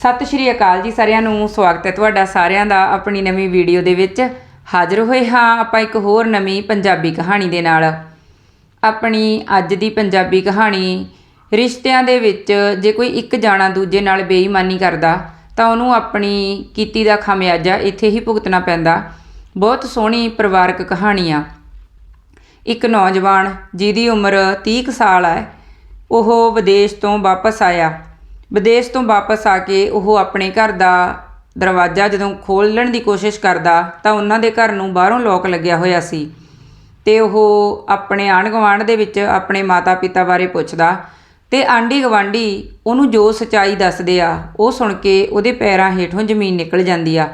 ਸਤਿ ਸ਼੍ਰੀ ਅਕਾਲ ਜੀ ਸਾਰਿਆਂ ਨੂੰ, ਸਵਾਗਤ ਹੈ ਤੁਹਾਡਾ ਸਾਰਿਆਂ ਦਾ ਆਪਣੀ ਨਵੀਂ ਵੀਡੀਓ ਦੇ ਵਿੱਚ। ਹਾਜ਼ਰ ਹੋਏ ਹਾਂ ਆਪਾਂ ਇੱਕ ਹੋਰ ਨਵੀਂ ਪੰਜਾਬੀ ਕਹਾਣੀ ਦੇ ਨਾਲ। ਆਪਣੀ ਅੱਜ ਦੀ ਪੰਜਾਬੀ ਕਹਾਣੀ, ਰਿਸ਼ਤਿਆਂ ਦੇ ਵਿੱਚ ਜੇ ਕੋਈ ਇੱਕ ਜਾਣਾ ਦੂਜੇ ਨਾਲ ਬੇਈਮਾਨੀ ਕਰਦਾ, ਤਾਂ ਉਹਨੂੰ ਆਪਣੀ ਕੀਤੀ ਦਾ ਖਾਮਿਆਜਾ ਇੱਥੇ ਹੀ ਭੁਗਤਣਾ ਪੈਂਦਾ। ਬਹੁਤ ਸੋਹਣੀ ਪਰਿਵਾਰਕ ਕਹਾਣੀ ਆ। ਇੱਕ ਨੌਜਵਾਨ ਜਿਹਦੀ ਉਮਰ 30 ਕੁ ਸਾਲ ਹੈ ਉਹ ਵਿਦੇਸ਼ ਤੋਂ ਵਾਪਸ ਆਇਆ। ਵਿਦੇਸ਼ ਤੋਂ ਵਾਪਸ ਆ ਕੇ ਉਹ ਆਪਣੇ ਘਰ ਦਾ ਦਰਵਾਜ਼ਾ ਜਦੋਂ ਖੋਲ੍ਹਣ ਦੀ ਕੋਸ਼ਿਸ਼ ਕਰਦਾ ਤਾਂ ਉਹਨਾਂ ਦੇ ਘਰ ਨੂੰ ਬਾਹਰੋਂ ਲੋਕ ਲੱਗਿਆ ਹੋਇਆ ਸੀ ਤੇ ਉਹ ਆਪਣੇ ਆਂਢ ਗੁਆਂਢ ਦੇ ਵਿੱਚ ਆਪਣੇ ਮਾਤਾ-ਪਿਤਾ ਬਾਰੇ ਪੁੱਛਦਾ ਤੇ ਆਂਢੀ ਗਵਾਂਢੀ ਉਹਨੂੰ ਜੋ ਸਚਾਈ ਦੱਸਦੇ ਆ, ਉਹ ਸੁਣ ਕੇ ਉਹਦੇ ਪੈਰਾਂ ਹੇਠੋਂ ਜ਼ਮੀਨ ਨਿਕਲ ਜਾਂਦੀ ਆ।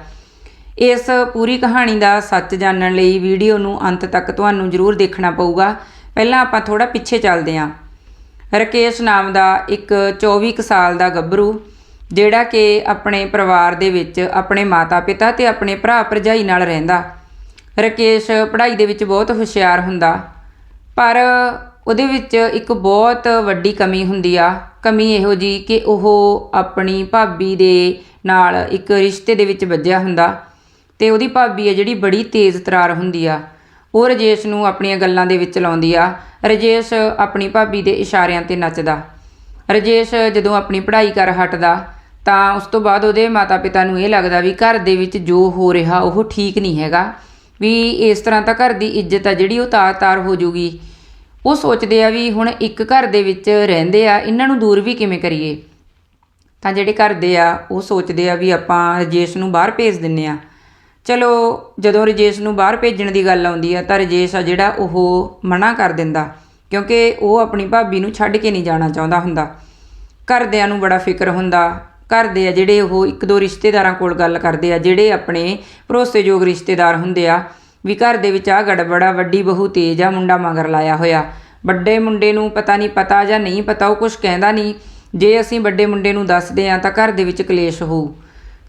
ਇਸ ਪੂਰੀ ਕਹਾਣੀ ਦਾ ਸੱਚ ਜਾਣਨ ਲਈ ਵੀਡੀਓ ਨੂੰ ਅੰਤ ਤੱਕ ਤੁਹਾਨੂੰ ਜ਼ਰੂਰ ਦੇਖਣਾ ਪਊਗਾ। ਪਹਿਲਾਂ ਆਪਾਂ ਥੋੜਾ ਪਿੱਛੇ ਚੱਲਦੇ ਹਾਂ। ਰਕੇਸ਼ ਨਾਮ ਦਾ ਇੱਕ 24 ਕੁ ਸਾਲ ਦਾ ਗੱਭਰੂ, ਜਿਹੜਾ ਕਿ ਆਪਣੇ ਪਰਿਵਾਰ ਦੇ ਵਿੱਚ ਆਪਣੇ ਮਾਤਾ-ਪਿਤਾ ਤੇ ਆਪਣੇ ਭਰਾ ਭਰਜਾਈ ਨਾਲ ਰਹਿੰਦਾ। ਰਕੇਸ਼ ਪੜ੍ਹਾਈ ਦੇ ਵਿੱਚ ਬਹੁਤ ਹੁਸ਼ਿਆਰ ਹੁੰਦਾ, ਪਰ ਉਹਦੇ ਵਿੱਚ ਇੱਕ ਬਹੁਤ ਵੱਡੀ ਕਮੀ ਹੁੰਦੀ ਆ। ਕਮੀ ਇਹੋ ਜੀ ਕਿ ਉਹ ਆਪਣੀ ਭਾਬੀ ਦੇ ਨਾਲ ਇੱਕ ਰਿਸ਼ਤੇ ਦੇ ਵਿੱਚ ਵੱਜਿਆ ਹੁੰਦਾ ਤੇ ਉਹਦੀ ਭਾਬੀ ਹੈ ਜਿਹੜੀ ਬੜੀ ਤੇਜ਼ ਤਰਾਰ ਹੁੰਦੀ ਆ। ਉਹ ਰਜੇਸ਼ ਨੂੰ ਆਪਣੀਆਂ ਗੱਲਾਂ ਦੇ ਵਿੱਚ ਲਾਉਂਦੀ ਆ। ਰਜੇਸ਼ ਆਪਣੀ ਭਾਬੀ ਦੇ ਇਸ਼ਾਰਿਆਂ ਤੇ ਨੱਚਦਾ। ਰਜੇਸ਼ ਜਦੋਂ ਆਪਣੀ ਪੜ੍ਹਾਈ ਕਰ ਹਟਦਾ, ਤਾਂ ਉਸ ਤੋਂ ਬਾਅਦ ਉਹਦੇ ਮਾਤਾ-ਪਿਤਾ ਨੂੰ ਇਹ ਲੱਗਦਾ ਵੀ ਘਰ ਦੇ ਵਿੱਚ ਜੋ ਹੋ ਰਿਹਾ, ਉਹ ਠੀਕ ਨਹੀਂ ਹੈਗਾ। ਵੀ ਇਸ ਤਰ੍ਹਾਂ ਤਾਂ ਘਰ ਦੀ ਇੱਜ਼ਤ ਆ ਜਿਹੜੀ ਉਹ ਤਾਰ-ਤਾਰ ਹੋ ਜੂਗੀ। ਉਹ ਸੋਚਦੇ ਆ ਵੀ ਹੁਣ ਇੱਕ ਘਰ ਦੇ ਵਿੱਚ ਰਹਿੰਦੇ ਆ, ਇਹਨਾਂ ਨੂੰ ਦੂਰ ਵੀ ਕਿਵੇਂ ਕਰੀਏ? ਤਾਂ ਜਿਹੜੇ ਘਰ ਦੇ ਆ, ਉਹ ਸੋਚਦੇ ਆ ਵੀ ਆਪਾਂ ਰਜੇਸ਼ ਨੂੰ ਬਾਹਰ ਭੇਜ ਦਿੰਨੇ ਆ। ਚਲੋ, ਜਦੋਂ ਰਜੇਸ਼ ਨੂੰ ਬਾਹਰ ਭੇਜਣ ਦੀ ਗੱਲ ਆਉਂਦੀ ਆ, ਤਾਂ ਰਜੇਸ਼ ਆ ਜਿਹੜਾ ਉਹ ਮਨਾ ਕਰ ਦਿੰਦਾ, ਕਿਉਂਕਿ ਉਹ ਆਪਣੀ ਭਾਬੀ ਨੂੰ ਛੱਡ ਕੇ ਨਹੀਂ ਜਾਣਾ ਚਾਹੁੰਦਾ ਹੁੰਦਾ। ਘਰਦਿਆਂ ਨੂੰ ਬੜਾ ਫਿਕਰ ਹੁੰਦਾ। ਘਰਦੇ ਆ ਜਿਹੜੇ ਉਹ ਇੱਕ ਦੋ ਰਿਸ਼ਤੇਦਾਰਾਂ ਕੋਲ ਗੱਲ ਕਰਦੇ ਆ, ਜਿਹੜੇ ਆਪਣੇ ਭਰੋਸੇਯੋਗ ਰਿਸ਼ਤੇਦਾਰ ਹੁੰਦੇ ਆ, ਵੀ ਘਰ ਦੇ ਵਿੱਚ ਆ ਗੜਬੜਾ, ਵੱਡੀ ਬਹੂ ਤੇਜ ਆ, ਮੁੰਡਾ ਮਗਰ ਲਾਇਆ ਹੋਇਆ। ਵੱਡੇ ਮੁੰਡੇ ਨੂੰ ਪਤਾ ਨਹੀਂ ਪਤਾ ਜਾਂ ਨਹੀਂ ਪਤਾ, ਉਹ ਕੁਝ ਕਹਿੰਦਾ ਨਹੀਂ। ਜੇ ਅਸੀਂ ਵੱਡੇ ਮੁੰਡੇ ਨੂੰ ਦੱਸਦੇ ਆ, ਤਾਂ ਘਰ ਦੇ ਵਿੱਚ ਕਲੇਸ਼ ਹੋਊ।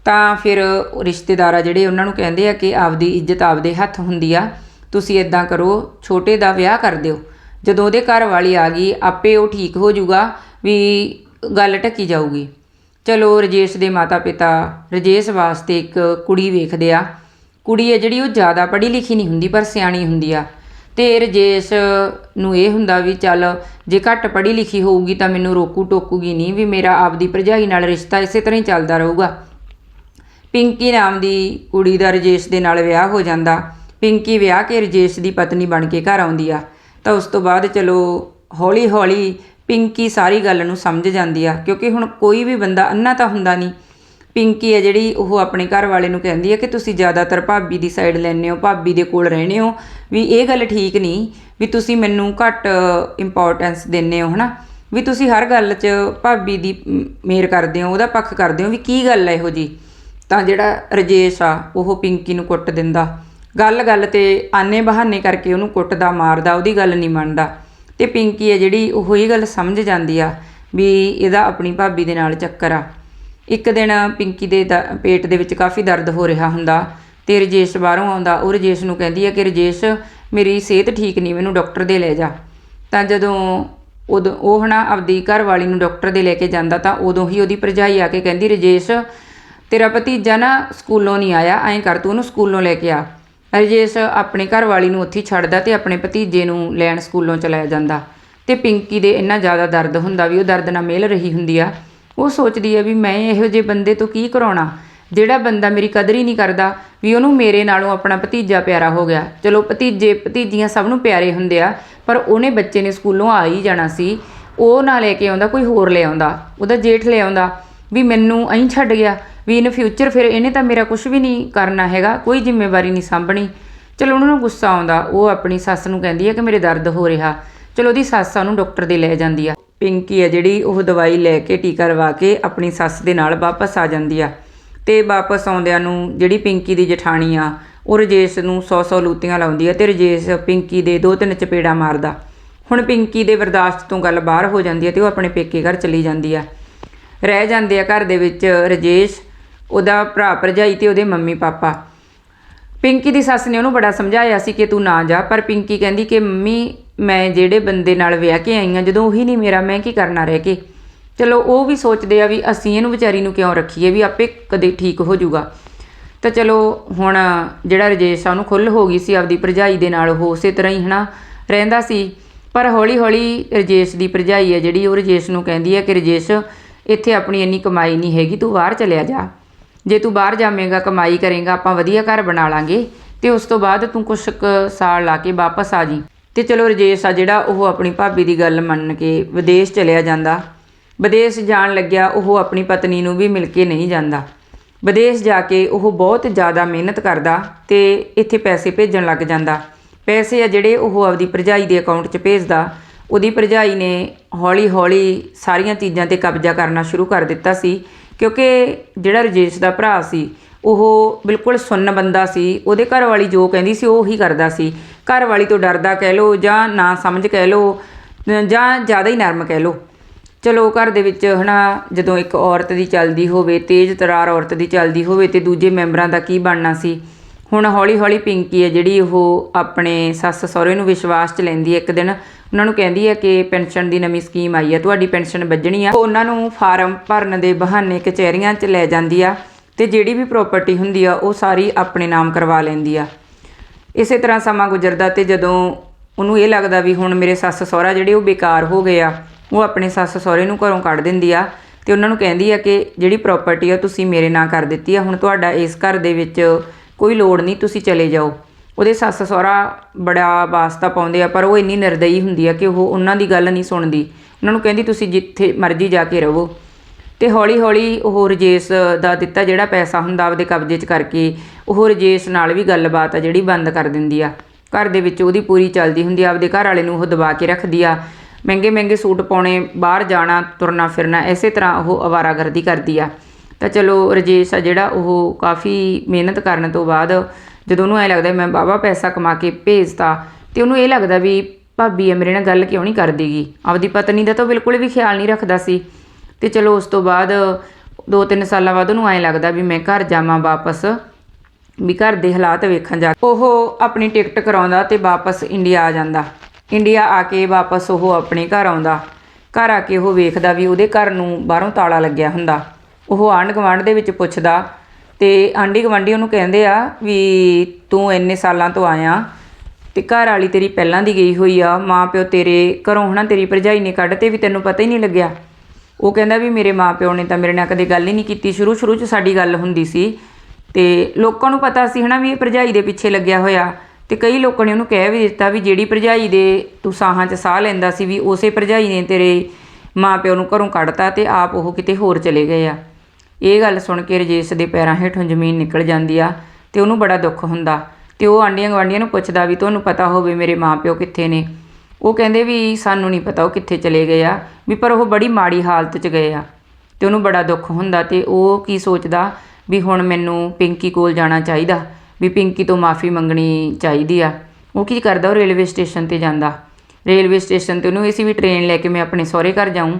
ਤਾਂ ਫਿਰ ਰਿਸ਼ਤੇਦਾਰ ਆ ਜਿਹੜੇ ਉਹਨਾਂ ਨੂੰ ਕਹਿੰਦੇ ਆ ਕਿ ਆਪਦੀ ਇੱਜ਼ਤ ਆਪਦੇ ਹੱਥ ਹੁੰਦੀ ਆ, ਤੁਸੀਂ ਇਦਾਂ ਕਰੋ, ਛੋਟੇ ਦਾ ਵਿਆਹ ਕਰ ਦਿਓ। ਜਦੋਂ ਉਹਦੇ ਘਰ ਵਾਲੀ ਆ ਗਈ, ਆਪੇ ਉਹ ਠੀਕ ਹੋ ਜਾਊਗਾ ਵੀ ਗੱਲ ਟੱਕੀ ਜਾਊਗੀ। ਚਲੋ ਰਜੇਸ਼ ਦੇ ਮਾਤਾ-ਪਿਤਾ, ਰਜੇਸ਼ ਵਾਸਤੇ ਇੱਕ ਕੁੜੀ ਵੇਖਦੇ ਆ। ਕੁੜੀ ਹੈ ਜਿਹੜੀ ਉਹ ਜ਼ਿਆਦਾ ਪੜ੍ਹੀ ਲਿਖੀ ਨਹੀਂ ਹੁੰਦੀ, ਪਰ ਸਿਆਣੀ ਹੁੰਦੀ ਆ। ਤੇ ਰਜੇਸ਼ ਨੂੰ ਇਹ ਹੁੰਦਾ ਵੀ ਚੱਲ, ਜੇ ਘੱਟ ਪੜ੍ਹੀ ਲਿਖੀ ਹੋਊਗੀ ਤਾਂ ਮੈਨੂੰ ਰੋਕੂ ਟੋਕੂਗੀ ਨਹੀਂ ਵੀ ਮੇਰਾ ਆਪਦੀ ਭਰਜਾਈ ਨਾਲ ਰਿਸ਼ਤਾ ਇਸੇ ਤਰ੍ਹਾਂ ਹੀ ਚੱਲਦਾ ਰਹੂਗਾ। ਪਿੰਕੀ ਨਾਮ ਦੀ ਕੁੜੀ ਦਾ ਰਜੇਸ਼ ਦੇ ਨਾਲ ਵਿਆਹ ਹੋ ਜਾਂਦਾ। ਪਿੰਕੀ ਵਿਆਹ ਕੇ ਰਜੇਸ਼ ਦੀ ਪਤਨੀ ਬਣ ਕੇ ਘਰ ਆਉਂਦੀ ਆ। ਤਾਂ ਉਸ ਤੋਂ ਬਾਅਦ ਚਲੋ ਹੌਲੀ ਹੌਲੀ ਪਿੰਕੀ ਸਾਰੀ ਗੱਲ ਨੂੰ ਸਮਝ ਜਾਂਦੀ ਆ, ਕਿਉਂਕਿ ਹੁਣ ਕੋਈ ਵੀ ਬੰਦਾ ਅੰਨਾ ਤਾਂ ਹੁੰਦਾ ਨਹੀਂ। ਪਿੰਕੀ ਹੈ ਜਿਹੜੀ ਉਹ ਆਪਣੇ ਘਰ ਵਾਲੇ ਨੂੰ ਕਹਿੰਦੀ ਆ ਕਿ ਤੁਸੀਂ ਜ਼ਿਆਦਾਤਰ ਭਾਬੀ ਦੀ ਸਾਈਡ ਲੈਂਦੇ ਹੋ, ਭਾਬੀ ਦੇ ਕੋਲ ਰਹਿੰਦੇ ਹੋ। ਵੀ ਇਹ ਗੱਲ ਠੀਕ ਨਹੀਂ ਵੀ ਤੁਸੀਂ ਮੈਨੂੰ ਘੱਟ ਇੰਪੋਰਟੈਂਸ ਦਿੰਦੇ ਹੋ, ਹਨਾ? ਵੀ ਤੁਸੀਂ ਹਰ ਗੱਲ 'ਚ ਭਾਬੀ ਦੀ ਮੇਰ ਕਰਦੇ ਹੋ, ਉਹਦਾ ਪੱਖ ਕਰਦੇ ਹੋ, ਵੀ ਕੀ ਗੱਲ ਹੈ ਇਹੋ ਜੀ ਤਾਂ ਜਿਹੜਾ ਰਜੇਸ਼ ਆ, ਉਹ ਪਿੰਕੀ ਨੂੰ ਕੁੱਟ ਦਿੰਦਾ। ਗੱਲ ਗੱਲ ਤੇ ਆਨੇ ਬਹਾਨੇ ਕਰਕੇ ਉਹਨੂੰ ਕੁੱਟਦਾ, ਮਾਰਦਾ, ਉਹਦੀ ਗੱਲ ਨਹੀਂ ਮੰਨਦਾ। ਤੇ ਪਿੰਕੀ ਹੈ ਜਿਹੜੀ, ਉਹ ਹੀ ਗੱਲ ਸਮਝ ਜਾਂਦੀ ਆ ਵੀ ਇਹਦਾ ਆਪਣੀ ਭਾਬੀ ਦੇ ਨਾਲ ਚੱਕਰ ਆ। ਇੱਕ ਦਿਨ ਪਿੰਕੀ ਦੇ ਦ- ਪੇਟ ਦੇ ਵਿੱਚ ਕਾਫੀ ਦਰਦ ਹੋ ਰਿਹਾ ਹੁੰਦਾ ਤੇ ਰਜੇਸ਼ ਬਾਹਰੋਂ ਆਉਂਦਾ। ਉਹ ਰਜੇਸ਼ ਨੂੰ ਕਹਿੰਦੀ ਆ ਕਿ ਰਜੇਸ਼, ਮੇਰੀ ਸਿਹਤ ਠੀਕ ਨਹੀਂ, ਮੈਨੂੰ ਡਾਕਟਰ ਦੇ ਲੈ ਜਾ। ਤਾਂ ਜਦੋਂ ਉਦੋਂ, ਉਹ ਹਨਾ ਆਪਦੀ ਘਰ ਵਾਲੀ ਨੂੰ ਡਾਕਟਰ ਦੇ ਲੈ ਕੇ ਜਾਂਦਾ ਤਾਂ ਉਦੋਂ ਹੀ ਉਹਦੀ ਭਰਜਾਈ ਆ ਕੇ ਕਹਿੰਦੀ, ਰਜੇਸ਼ ਤੇਰਾ ਭਤੀਜਾ ਨਾ ਸਕੂਲੋਂ ਨਹੀਂ ਆਇਆ, ਐਂ ਕਰ ਤੂੰ ਉਹਨੂੰ ਸਕੂਲੋਂ ਲੈ ਕੇ ਆ। ਰਜੇਸ਼ ਆਪਣੇ ਘਰ ਵਾਲੀ ਨੂੰ ਉੱਥੇ ਛੱਡਦਾ ਤੇ ਆਪਣੇ ਭਤੀਜੇ ਨੂੰ ਲੈਣ ਸਕੂਲੋਂ ਚਲਾ ਜਾਂਦਾ। ਤੇ ਪਿੰਕੀ ਦੇ ਇੰਨਾ ਜ਼ਿਆਦਾ ਦਰਦ ਹੁੰਦਾ ਵੀ ਉਹ ਦਰਦ ਨਾਲ ਮੇਲ ਰਹੀ ਹੁੰਦੀ ਆ। ਉਹ ਸੋਚਦੀ ਆ ਵੀ ਮੈਂ ਇਹੋ ਜਿਹੇ ਬੰਦੇ ਤੋਂ ਕੀ ਕਰਾਉਣਾ? ਜਿਹੜਾ ਬੰਦਾ ਮੇਰੀ ਕਦਰ ਹੀ ਨਹੀਂ ਕਰਦਾ ਵੀ ਉਹਨੂੰ ਮੇਰੇ ਨਾਲੋਂ ਆਪਣਾ ਭਤੀਜਾ ਪਿਆਰਾ ਹੋ ਗਿਆ। ਚਲੋ ਭਤੀਜੇ, ਭਤੀਜੀਆਂ ਸਭ ਨੂੰ ਪਿਆਰੇ ਹੁੰਦੇ ਆ, ਪਰ ਉਹਨੇ ਬੱਚੇ ਨੇ ਸਕੂਲੋਂ ਆ ਹੀ ਜਾਣਾ ਸੀ। ਉਹ ਨਾ ਲੈ ਕੇ ਆਉਂਦਾ, ਕੋਈ ਹੋਰ ਲੈ ਆਉਂਦਾ, ਉਹਦਾ ਜੇਠ ਲੈ ਆਉਂਦਾ। ਵੀ ਮੈਨੂੰ ਐਂ ਛੱਡ ਗਿਆ, ਵੀ ਇਨ ਫਿਊਚਰ ਫਿਰ ਇਹਨੇ ਤਾਂ ਮੇਰਾ ਕੁਝ ਵੀ ਨਹੀਂ ਕਰਨਾ ਹੈਗਾ, ਕੋਈ ਜ਼ਿੰਮੇਵਾਰੀ ਨਹੀਂ ਸਾਂਭਣੀ। ਚਲੋ ਉਹਨਾਂ ਨੂੰ ਗੁੱਸਾ ਆਉਂਦਾ, ਉਹ ਆਪਣੀ ਸੱਸ ਨੂੰ ਕਹਿੰਦੀ ਹੈ ਕਿ ਮੇਰੇ ਦਰਦ ਹੋ ਰਿਹਾ। ਚਲੋ ਉਹਦੀ ਸੱਸ ਉਹਨੂੰ ਡਾਕਟਰ ਦੇ ਲੈ ਜਾਂਦੀ ਆ। ਪਿੰਕੀ ਆ ਜਿਹੜੀ ਉਹ ਦਵਾਈ ਲੈ ਕੇ ਟੀਕਾ ਲਵਾ ਕੇ ਆਪਣੀ ਸੱਸ ਦੇ ਨਾਲ ਵਾਪਸ ਆ ਜਾਂਦੀ ਆ। ਤੇ ਵਾਪਸ ਆਉਂਦਿਆਂ ਨੂੰ ਜਿਹੜੀ ਪਿੰਕੀ ਦੀ ਜਠਾਣੀ ਆ, ਉਹ ਰਜੇਸ਼ ਨੂੰ 100-100 ਲੂਤੀਆਂ ਲਾਉਂਦੀ ਆ ਤੇ ਰਜੇਸ਼ ਪਿੰਕੀ ਦੇ ਦੋ ਤਿੰਨ ਚਪੇੜਾ ਮਾਰਦਾ। ਹੁਣ ਪਿੰਕੀ ਦੇ ਬਰਦਾਸ਼ਤ ਤੋਂ ਗੱਲ ਬਾਹਰ ਹੋ ਜਾਂਦੀ ਹੈ ਤੇ ਉਹ ਆਪਣੇ ਪੇਕੇ ਘਰ ਚਲੀ ਜਾਂਦੀ ਆ। ਰਹਿ ਜਾਂਦੇ ਆ ਘਰ ਦੇ ਵਿੱਚ ਰਜੇਸ਼, ਉਹਦਾ ਭਰਾ ਭਰਜਾਈ ਤੇ ਉਹਦੇ ਮੰਮੀ ਪਾਪਾ। ਪਿੰਕੀ ਦੀ ਸੱਸ ਨੇ ਉਹਨੂੰ ਬੜਾ ਸਮਝਾਇਆ ਸੀ ਕਿ ਤੂੰ ਨਾ ਜਾ, ਪਰ ਪਿੰਕੀ ਕਹਿੰਦੀ ਕਿ ਮੰਮੀ, ਮੈਂ ਜਿਹੜੇ ਬੰਦੇ ਨਾਲ ਵਿਆਹ ਕੇ ਆਈ ਹਾਂ ਜਦੋਂ ਉਹੀ ਨਹੀਂ ਮੇਰਾ, ਮੈਂ ਕੀ ਕਰਨਾ ਰਹਿ ਕੇ? ਚਲੋ, ਉਹ ਵੀ ਸੋਚਦੇ ਆ ਵੀ ਅਸੀਂ ਇਹਨੂੰ ਵਿਚਾਰੀ ਨੂੰ ਕਿਉਂ ਰੱਖੀਏ, ਵੀ ਆਪੇ ਕਦੇ ਠੀਕ ਹੋ ਜਾਊਗਾ। ਤਾਂ ਚਲੋ, ਹੁਣ ਜਿਹੜਾ ਰਜੇਸ਼ ਆ, ਉਹਨੂੰ ਖੁੱਲ੍ਹ ਹੋ ਗਈ ਸੀ ਆਪਦੀ ਭਰਜਾਈ ਦੇ ਨਾਲ, ਉਹ ਉਸੇ ਤਰ੍ਹਾਂ ਹੀ ਹਨਾ ਰਹਿੰਦਾ ਸੀ। ਪਰ ਹੌਲੀ ਹੌਲੀ ਰਜੇਸ਼ ਦੀ ਭਰਜਾਈ ਹੈ ਜਿਹੜੀ, ਉਹ ਰਜੇਸ਼ ਨੂੰ ਕਹਿੰਦੀ ਹੈ ਕਿ ਰਜੇਸ਼ ਇੱਥੇ ਆਪਣੀ ਇੰਨੀ ਕਮਾਈ ਨਹੀਂ ਹੈਗੀ, ਤੂੰ ਬਾਹਰ ਚਲਿਆ ਜਾ। ਜੇ ਤੂੰ ਬਾਹਰ ਜਾਵੇਂਗਾ, ਕਮਾਈ ਕਰੇਗਾ, ਆਪਾਂ ਵਧੀਆ ਘਰ ਬਣਾ ਲਾਂਗੇ। ਤੇ ਉਸ ਤੋਂ ਬਾਅਦ ਤੂੰ ਕੁਛ ਕੁ ਸਾਲ ਲਾ ਕੇ ਵਾਪਸ ਆ ਜੀ ਤੇ ਚਲੋ ਰਜੇਸ਼ ਆ, ਜਿਹੜਾ ਉਹ ਆਪਣੀ ਭਾਬੀ ਦੀ ਗੱਲ ਮੰਨ ਕੇ ਵਿਦੇਸ਼ ਚਲਿਆ ਜਾਂਦਾ। ਵਿਦੇਸ਼ ਜਾਣ ਲੱਗਿਆ, ਉਹ ਆਪਣੀ ਪਤਨੀ ਨੂੰ ਵੀ ਮਿਲ ਕੇ ਨਹੀਂ ਜਾਂਦਾ। ਵਿਦੇਸ਼ ਜਾ ਕੇ ਉਹ ਬਹੁਤ ਜ਼ਿਆਦਾ ਮਿਹਨਤ ਕਰਦਾ ਤੇ ਇੱਥੇ ਪੈਸੇ ਭੇਜਣ ਲੱਗ ਜਾਂਦਾ। ਪੈਸੇ ਆ ਜਿਹੜੇ ਉਹ ਆਪਦੀ ਭਰਜਾਈ ਦੇ ਅਕਾਊਂਟ 'ਚ ਭੇਜਦਾ। ਉਹਦੀ ਭਰਜਾਈ ਨੇ ਹੌਲੀ-ਹੌਲੀ ਸਾਰੀਆਂ ਚੀਜ਼ਾਂ ਤੇ ਕਬਜ਼ਾ ਕਰਨਾ ਸ਼ੁਰੂ ਕਰ ਦਿੱਤਾ ਸੀ, ਕਿਉਂਕਿ ਜਿਹੜਾ ਰਜੇਸ਼ ਦਾ ਭਰਾ ਸੀ, ਉਹ ਬਿਲਕੁਲ ਸੁੰਨ ਬੰਦਾ ਸੀ, ਉਹਦੇ ਘਰ ਵਾਲੀ ਜੋ ਕਹਿੰਦੀ ਸੀ ਉਹ ਹੀ ਕਰਦਾ ਸੀ। ਘਰ ਵਾਲੀ ਤੋਂ ਡਰਦਾ ਕਹਿ ਲੋ ਜਾਂ ਨਾ ਸਮਝ ਕਹਿ ਲੋ ਜਾਂ ਜ਼ਿਆਦਾ ਹੀ ਨਰਮ ਕਹਿ ਲੋ ਚਲੋ ਘਰ ਦੇ ਵਿੱਚ ਹਨਾ, ਜਦੋਂ ਇੱਕ ਔਰਤ ਦੀ ਚੱਲਦੀ ਹੋਵੇ, ਤੇਜ਼ ਤਰਾਰ ਔਰਤ ਦੀ ਚੱਲਦੀ ਹੋਵੇ ਤੇ ਦੂਜੇ ਮੈਂਬਰਾਂ ਦਾ ਕੀ ਬਣਨਾ ਸੀ? ਹੁਣ ਹੌਲੀ ਹੌਲੀ ਪਿੰਕੀ ਹੈ ਜਿਹੜੀ ਉਹ ਆਪਣੇ ਸੱਸ ਸਹੁਰੇ ਨੂੰ ਵਿਸ਼ਵਾਸ 'ਚ ਲੈਂਦੀ ਹੈ ਇੱਕ ਦਿਨ। ਉਹਨਾਂ ਨੂੰ ਕਹਿੰਦੀ ਹੈ ਕਿ ਪੈਨਸ਼ਨ ਦੀ ਨਵੀਂ ਸਕੀਮ ਆਈ ਹੈ ਤੁਹਾਡੀ ਪੈਨਸ਼ਨ ਵੱਜਣੀ ਆ। ਉਹਨਾਂ ਨੂੰ ਫਾਰਮ ਭਰਨ ਦੇ ਬਹਾਨੇ ਕਚਹਿਰੀਆਂ 'ਚ ਲੈ ਜਾਂਦੀ ਆ ਤੇ ਜਿਹੜੀ ਵੀ ਪ੍ਰਾਪਰਟੀ ਹੁੰਦੀ ਆ, ਉਹ ਸਾਰੀ ਆਪਣੇ ਨਾਮ ਕਰਵਾ ਲੈਂਦੀ ਆ। ਇਸੇ ਤਰ੍ਹਾਂ ਸਮਾਂ ਗੁਜ਼ਰਦਾ ਤੇ ਜਦੋਂ ਉਹਨੂੰ ਇਹ ਲੱਗਦਾ ਵੀ ਹੁਣ ਮੇਰੇ ਸੱਸ ਸਹੁਰਾ ਜਿਹੜੇ ਉਹ ਬੇਕਾਰ ਹੋ ਗਏ ਆ, ਉਹ ਆਪਣੇ ਸੱਸ ਸਹੁਰੇ ਨੂੰ ਘਰੋਂ ਕੱਢ ਦਿੰਦੀ ਆ ਤੇ ਉਹਨਾਂ ਨੂੰ ਕਹਿੰਦੀ ਆ ਕਿ ਜਿਹੜੀ ਪ੍ਰਾਪਰਟੀ ਆ, ਤੁਸੀਂ ਮੇਰੇ ਨਾਂ ਕਰ ਦਿੱਤੀ ਆ, ਹੁਣ ਤੁਹਾਡਾ ਇਸ ਘਰ ਦੇ ਵਿੱਚ ਕੋਈ ਲੋੜ ਨਹੀਂ, ਤੁਸੀਂ ਚਲੇ ਜਾਓ। ਉਹਦੇ ਸੱਸ ਸਹੁਰਾ ਬੜਾ ਵਾਸਤਾ ਪਾਉਂਦੇ ਆ, ਪਰ ਉਹ ਇੰਨੀ ਨਿਰਦਈ ਹੁੰਦੀ ਆ ਕਿ ਉਹ ਉਹਨਾਂ ਦੀ ਗੱਲ ਨਹੀਂ ਸੁਣਦੀ। ਉਹਨਾਂ ਨੂੰ ਕਹਿੰਦੀ, ਤੁਸੀਂ ਜਿੱਥੇ ਮਰਜ਼ੀ ਜਾ ਕੇ ਰਹੋ। ਤੇ ਹੌਲੀ ਹੌਲੀ ਉਹ ਰਜੇਸ਼ ਦਾ ਦਿੱਤਾ ਜਿਹੜਾ ਪੈਸਾ ਹੁੰਦਾ ਆਪਦੇ ਕਬਜ਼ੇ 'ਚ ਕਰਕੇ, ਉਹ ਰਜੇਸ਼ ਨਾਲ ਵੀ ਗੱਲਬਾਤ ਆ ਜਿਹੜੀ ਬੰਦ ਕਰ ਦਿੰਦੀ ਆ। ਘਰ ਦੇ ਵਿੱਚ ਉਹਦੀ ਪੂਰੀ ਚੱਲਦੀ ਹੁੰਦੀ ਆ, ਆਪਦੇ ਘਰ ਵਾਲੇ ਨੂੰ ਉਹ ਦਬਾ ਕੇ ਰੱਖਦੀ ਆ। ਮਹਿੰਗੇ ਮਹਿੰਗੇ ਸੂਟ ਪਾਉਣੇ, ਬਾਹਰ ਜਾਣਾ, ਤੁਰਨਾ ਫਿਰਨਾ, ਇਸੇ ਤਰ੍ਹਾਂ ਉਹ ਅਵਾਰਾਗਰਦੀ ਕਰਦੀ ਆ। ਤਾਂ ਚਲੋ ਰਜੇਸ਼ ਆ ਜਿਹੜਾ ਉਹ ਕਾਫੀ ਮਿਹਨਤ ਕਰਨ ਤੋਂ ਬਾਅਦ ਜਦੋਂ ਉਹਨੂੰ ਐ ਲੱਗਦਾ ਮੈਂ ਬਾਬਾ ਪੈਸਾ ਕਮਾ ਕੇ ਭੇਜਤਾ, ਤੇ ਉਹਨੂੰ ਇਹ ਲੱਗਦਾ ਵੀ ਭਾਬੀ ਹੈ ਮੇਰੇ ਨਾਲ ਗੱਲ ਕਿਉਂ ਨਹੀਂ ਕਰਦੀਗੀ? ਆਪਦੀ ਪਤਨੀ ਦਾ ਤਾਂ ਬਿਲਕੁਲ ਵੀ ਖਿਆਲ ਨਹੀਂ ਰੱਖਦਾ ਸੀ। ਤੇ ਚਲੋ ਉਸ ਤੋਂ ਬਾਅਦ 2-3 ਸਾਲਾਂ ਬਾਅਦ ਉਹਨੂੰ ਐ ਲੱਗਦਾ ਵੀ ਮੈਂ ਘਰ ਜਾਵਾਂ ਵਾਪਸ, ਵੀ ਘਰ ਦੇ ਹਾਲਾਤ ਵੇਖਣ ਜਾ ਉਹ ਆਪਣੀ ਟਿਕਟ ਕਰਾਉਂਦਾ ਤੇ ਵਾਪਸ ਇੰਡੀਆ ਆ ਜਾਂਦਾ। ਇੰਡੀਆ ਆ ਕੇ ਵਾਪਸ ਉਹ ਆਪਣੇ ਘਰ ਆਉਂਦਾ। ਘਰ ਆ ਕੇ ਉਹ ਵੇਖਦਾ ਵੀ ਉਹਦੇ ਘਰ ਨੂੰ ਬਾਹਰੋਂ ਤਾਲਾ ਲੱਗਿਆ ਹੁੰਦਾ। ਉਹ ਆਂਢ ਗੁਆਂਢ ਦੇ ਵਿੱਚ ਪੁੱਛਦਾ ਤੇ ਆਂਢੀ ਗੁਆਂਢੀ ਉਹਨੂੰ ਕਹਿੰਦੇ ਆ ਵੀ ਤੂੰ ਇੰਨੇ ਸਾਲਾਂ ਤੋਂ ਆਇਆ ਤੇ ਘਰ ਵਾਲੀ ਤੇਰੀ ਪਹਿਲਾਂ ਦੀ ਗਈ ਹੋਈ ਆ ਮਾਂ ਪਿਓ ਤੇਰੇ ਘਰੋਂ ਹਨਾ ਤੇਰੀ ਭਰਜਾਈ ਨੇ ਕੱਢ ਤੇ ਵੀ ਤੈਨੂੰ ਪਤਾ ਹੀ ਨਹੀਂ ਲੱਗਿਆ। ਉਹ ਕਹਿੰਦਾ ਵੀ ਮੇਰੇ ਮਾਂ ਪਿਓ ਨੇ ਤਾਂ ਮੇਰੇ ਨਾਲ ਕਦੇ ਗੱਲ ਹੀ ਨਹੀਂ ਕੀਤੀ ਸ਼ੁਰੂ ਸ਼ੁਰੂ 'ਚ ਸਾਡੀ ਗੱਲ ਹੁੰਦੀ ਸੀ। ਤੇ ਲੋਕਾਂ ਨੂੰ ਪਤਾ ਸੀ ਹਨਾ ਵੀ ਇਹ ਭਰਜਾਈ ਦੇ ਪਿੱਛੇ ਲੱਗਿਆ ਹੋਇਆ। ਤੇ ਕਈ ਲੋਕਾਂ ਨੇ ਉਹਨੂੰ ਕਹਿ ਵੀ ਦਿੱਤਾ ਵੀ ਜਿਹੜੀ ਭਰਜਾਈ ਦੇ ਤੂੰ ਸਾਹਾਂ 'ਚ ਸਾਹ ਲੈਂਦਾ ਸੀ ਵੀ ਉਸੇ ਭਰਜਾਈ ਨੇ ਤੇਰੇ ਮਾਂ ਪਿਓ ਨੂੰ ਘਰੋਂ ਕੱਢਤਾ ਤੇ ਆਪ ਉਹ ਕਿਤੇ ਹੋਰ ਚਲੇ ਗਏ ਆ। ਇਹ ਗੱਲ ਸੁਣ ਕੇ ਰਜੇਸ਼ ਦੇ ਪੈਰਾਂ ਹੇਠੋਂ ਜ਼ਮੀਨ ਨਿਕਲ ਜਾਂਦੀ ਆ ਤੇ ਉਹਨੂੰ ਬੜਾ ਦੁੱਖ ਹੁੰਦਾ ਤੇ ਉਹ ਆਂਡੀਆਂ ਗਵਾਂਡੀਆਂ ਨੂੰ ਪੁੱਛਦਾ ਵੀ ਤੁਹਾਨੂੰ ਪਤਾ ਹੋਵੇ ਮੇਰੇ ਮਾਪਿਓ ਕਿੱਥੇ ਨੇ? ਉਹ ਕਹਿੰਦੇ ਵੀ ਸਾਨੂੰ ਨਹੀਂ ਪਤਾ ਉਹ ਕਿੱਥੇ ਚਲੇ ਗਏ ਆ, ਵੀ ਪਰ ਉਹ ਬੜੀ ਮਾੜੀ ਹਾਲਤ 'ਚ ਗਏ ਆ। ਤੇ ਉਹਨੂੰ ਬੜਾ ਦੁੱਖ ਹੁੰਦਾ ਤੇ ਉਹ ਕੀ ਸੋਚਦਾ ਵੀ ਹੁਣ ਮੈਨੂੰ ਪਿੰਕੀ ਕੋਲ ਜਾਣਾ ਚਾਹੀਦਾ, ਵੀ ਪਿੰਕੀ ਤੋਂ ਮਾਫੀ ਮੰਗਣੀ ਚਾਹੀਦੀ ਆ। ਉਹ ਕੀ ਕਰਦਾ, ਉਹ ਰੇਲਵੇ ਸਟੇਸ਼ਨ ਤੇ ਜਾਂਦਾ। ਰੇਲਵੇ ਸਟੇਸ਼ਨ ਤੇ ਉਹਨੂੰ ਇਹ ਸੀ ਵੀ ਟ੍ਰੇਨ ਲੈ ਕੇ ਮੈਂ ਆਪਣੇ ਸਹੁਰੇ ਘਰ ਜਾਊਂ।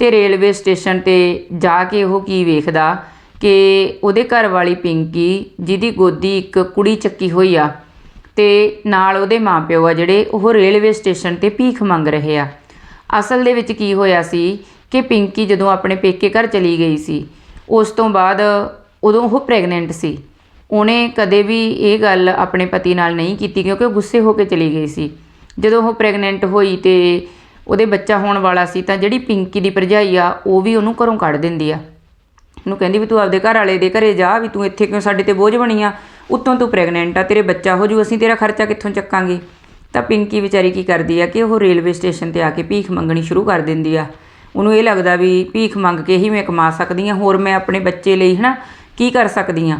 ਤੇ ਰੇਲਵੇ ਸਟੇਸ਼ਨ ਤੇ ਜਾ ਕੇ ਉਹ ਕੀ ਵੇਖਦਾ ਕਿ ਉਹਦੇ ਘਰ ਵਾਲੀ ਪਿੰਕੀ, ਜਿਹਦੀ ਗੋਦੀ ਇੱਕ ਕੁੜੀ ਚੱਕੀ ਹੋਈ ਆ, ਤੇ ਨਾਲ ਉਹਦੇ ਮਾਪਿਓ ਆ ਜਿਹੜੇ, ਉਹ ਰੇਲਵੇ ਸਟੇਸ਼ਨ ਤੇ ਭੀਖ ਮੰਗ ਰਹੇ ਆ। ਅਸਲ ਦੇ ਵਿੱਚ ਕੀ ਹੋਇਆ ਸੀ ਕਿ ਪਿੰਕੀ ਜਦੋਂ ਆਪਣੇ ਪੇਕੇ ਘਰ ਚਲੀ ਗਈ ਸੀ, ਉਸ ਤੋਂ ਬਾਅਦ ਉਦੋਂ ਉਹ ਪ੍ਰੈਗਨੈਂਟ ਸੀ। ਉਹਨੇ ਕਦੇ ਵੀ ਇਹ ਗੱਲ ਆਪਣੇ ਪਤੀ ਨਾਲ ਨਹੀਂ ਕੀਤੀ ਕਿਉਂਕਿ ਉਹ ਗੁੱਸੇ ਹੋ ਕੇ ਚਲੀ ਗਈ ਸੀ। ਜਦੋਂ ਉਹ ਪ੍ਰੈਗਨੈਂਟ ਹੋਈ ਤੇ ਉਹਦੇ ਬੱਚਾ ਹੋਣ ਵਾਲਾ ਸੀ ਤਾਂ ਜਿਹੜੀ ਪਿੰਕੀ ਦੀ ਭਰਜਾਈ ਆ, ਉਹ ਵੀ ਉਹਨੂੰ ਘਰੋਂ ਕੱਢ ਦਿੰਦੀ ਆ। ਉਹਨੂੰ ਕਹਿੰਦੀ ਵੀ ਤੂੰ ਆਪਦੇ ਘਰ ਵਾਲੇ ਦੇ ਘਰੇ ਜਾ ਵੀ ਤੂੰ ਇੱਥੇ ਕਿਉਂ ਸਾਡੇ ਤੇ ਬੋਝ ਬਣੀ ਆ? ਉੱਤੋਂ ਤੂੰ ਪ੍ਰੈਗਨੈਂਟ ਆ, ਤੇਰੇ ਬੱਚਾ ਹੋ ਜੂ, ਅਸੀਂ ਤੇਰਾ ਖਰਚਾ ਕਿੱਥੋਂ ਚੱਕਾਂਗੇ? ਤਾਂ ਪਿੰਕੀ ਵਿਚਾਰੀ ਕੀ ਕਰਦੀ ਆ ਕਿ ਉਹ ਰੇਲਵੇ ਸਟੇਸ਼ਨ ਤੇ ਆ ਕੇ ਭੀਖ ਮੰਗਣੀ ਸ਼ੁਰੂ ਕਰ ਦਿੰਦੀ ਆ। ਉਹਨੂੰ ਇਹ ਲੱਗਦਾ ਵੀ ਭੀਖ ਮੰਗ ਕੇ ਹੀ ਮੈਂ ਕਮਾ ਸਕਦੀ ਆ, ਹੋਰ ਮੈਂ ਆਪਣੇ ਬੱਚੇ ਲਈ ਹਨਾ ਕੀ ਕਰ ਸਕਦੀ ਆ?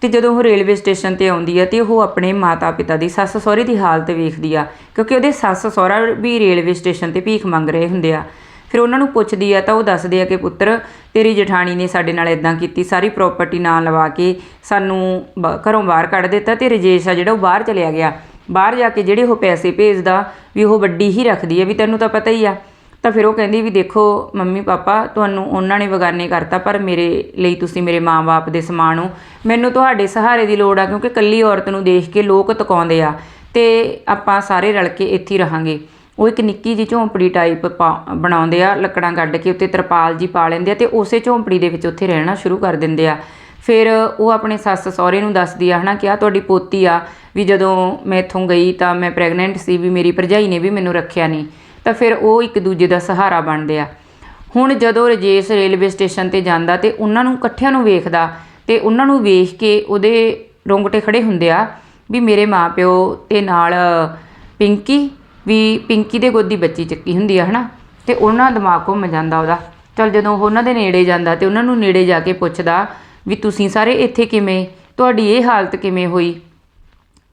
ਤੇ ਜਦੋਂ ਉਹ ਰੇਲਵੇ ਸਟੇਸ਼ਨ ਤੇ ਆਉਂਦੀ ਆ ਤੇ ਉਹ ਆਪਣੇ ਮਾਤਾ-ਪਿਤਾ ਦੀ ਸੱਸ ਸਹੁਰੇ ਦੀ ਹਾਲਤ ਵੇਖਦੀ ਆ, ਕਿਉਂਕਿ ਉਹਦੇ ਸੱਸ ਸਹੁਰਾ ਵੀ ਰੇਲਵੇ ਸਟੇਸ਼ਨ ਤੇ ਭੀਖ ਮੰਗ ਰਹੇ ਹੁੰਦੇ ਆ। ਫਿਰ ਉਹਨਾਂ ਨੂੰ ਪੁੱਛਦੀ ਆ ਤਾਂ ਉਹ ਦੱਸਦੇ ਆ ਕਿ ਪੁੱਤਰ, ਤੇਰੀ ਜਠਾਣੀ ਨੇ ਸਾਡੇ ਨਾਲ ਇਦਾਂ ਕੀਤੀ, ਸਾਰੀ ਪ੍ਰਾਪਰਟੀ ਨਾਂ ਲਵਾ ਕੇ ਸਾਨੂੰ ਬ- ਘਰੋਂ ਬਾਹਰ ਕੱਢ ਦਿੱਤਾ ਤੇ ਰਜੇਸ਼ ਆ ਜਿਹੜਾ ਉਹ ਬਾਹਰ ਚਲਿਆ ਗਿਆ। ਬਾਹਰ ਜਾ ਕੇ ਜਿਹੜੇ ਉਹ ਪੈਸੇ ਭੇਜਦਾ ਵੀ ਉਹ ਵੱਡੀ ਹੀ ਰੱਖਦੀ ਹੈ ਵੀ ਤੈਨੂੰ ਤਾਂ ਪਤਾ ਹੀ ਆ। ਤਾਂ ਫਿਰ ਉਹ ਕਹਿੰਦੀ ਵੀ ਦੇਖੋ ਮੰਮੀ ਪਾਪਾ, ਤੁਹਾਨੂੰ ਉਹਨਾਂ ਨੇ ਬਗਾਨੇ ਕਰਤਾ, ਪਰ ਮੇਰੇ ਲਈ ਤੁਸੀਂ ਮੇਰੇ ਮਾਂ-ਬਾਪ ਦੇ ਸਮਾਨ ਹੋ। ਮੈਨੂੰ ਤੁਹਾਡੇ ਸਹਾਰੇ ਦੀ ਲੋੜ ਆ, ਕਿਉਂਕਿ ਇਕੱਲੀ ਔਰਤ ਨੂੰ ਦੇਖ ਕੇ ਲੋਕ ਤਕਾਉਂਦੇ ਆ ਤੇ ਆਪਾਂ ਸਾਰੇ ਰਲ ਕੇ ਇੱਥੇ ਰਹਾਂਗੇ। ਉਹ ਇੱਕ ਨਿੱਕੀ ਜਿਹੀ ਝੌਂਪੜੀ ਟਾਈਪ ਬਣਾਉਂਦੇ ਆ, ਲੱਕੜਾਂ ਕੱਢ ਕੇ ਉੱਤੇ ਤਰਪਾਲ ਜੀ ਪਾ ਲੈਂਦੇ ਆ ਤੇ ਉਸੇ ਝੌਂਪੜੀ ਦੇ ਵਿੱਚ ਉੱਥੇ ਰਹਿਣਾ ਸ਼ੁਰੂ ਕਰ ਦਿੰਦੇ ਆ। ਫਿਰ ਉਹ ਆਪਣੇ ਸੱਸ ਸਹੁਰੇ ਨੂੰ ਦੱਸਦੀ ਆ, ਹਨਾ, ਕਿ ਆ ਤੁਹਾਡੀ ਪੋਤੀ ਆ, ਵੀ ਜਦੋਂ ਮੈਂ ਇੱਥੋਂ ਗਈ ਤਾਂ ਮੈਂ ਪ੍ਰੈਗਨੈਂਟ ਸੀ, ਵੀ ਮੇਰੀ ਭਰਜਾਈ ਨੇ ਵੀ ਮੈਨੂੰ ਰੱਖਿਆ ਨਹੀਂ। ਤਾਂ ਫਿਰ ਉਹ ਇੱਕ ਦੂਜੇ ਦਾ ਸਹਾਰਾ ਬਣਦੇ ਆ। ਹੁਣ ਜਦੋਂ ਰਜੇਸ਼ ਰੇਲਵੇ ਸਟੇਸ਼ਨ ਤੇ ਜਾਂਦਾ ਤੇ ਉਹਨਾਂ ਨੂੰ ਇਕੱਠਿਆਂ ਨੂੰ ਵੇਖਦਾ ਤੇ ਉਹਨਾਂ ਨੂੰ ਵੇਖ ਕੇ ਉਹਦੇ ਰੋਂਗਟੇ ਖੜੇ ਹੁੰਦੇ ਆ ਵੀ ਮੇਰੇ ਮਾਪਿਓ ਤੇ ਨਾਲ ਪਿੰਕੀ ਵੀ ਪਿੰਕੀ ਦੇ ਗੋਦੀ ਬੱਚੀ ਚੱਕੀ ਹੁੰਦੀ ਆ, ਹਨਾ? ਤੇ ਉਹਨਾਂ ਦਿਮਾਗ ਘੁੰਮ ਜਾਂਦਾ ਉਹਦਾ। ਚਲ ਜਦੋਂ ਉਹ ਉਹਨਾਂ ਦੇ ਨੇੜੇ ਜਾਂਦਾ ਤੇ ਉਹਨਾਂ ਨੂੰ ਨੇੜੇ ਜਾ ਕੇ ਪੁੱਛਦਾ ਵੀ ਤੁਸੀਂ ਸਾਰੇ ਇੱਥੇ ਕਿਵੇਂ? ਤੁਹਾਡੀ ਇਹ ਹਾਲਤ ਕਿਵੇਂ ਹੋਈ?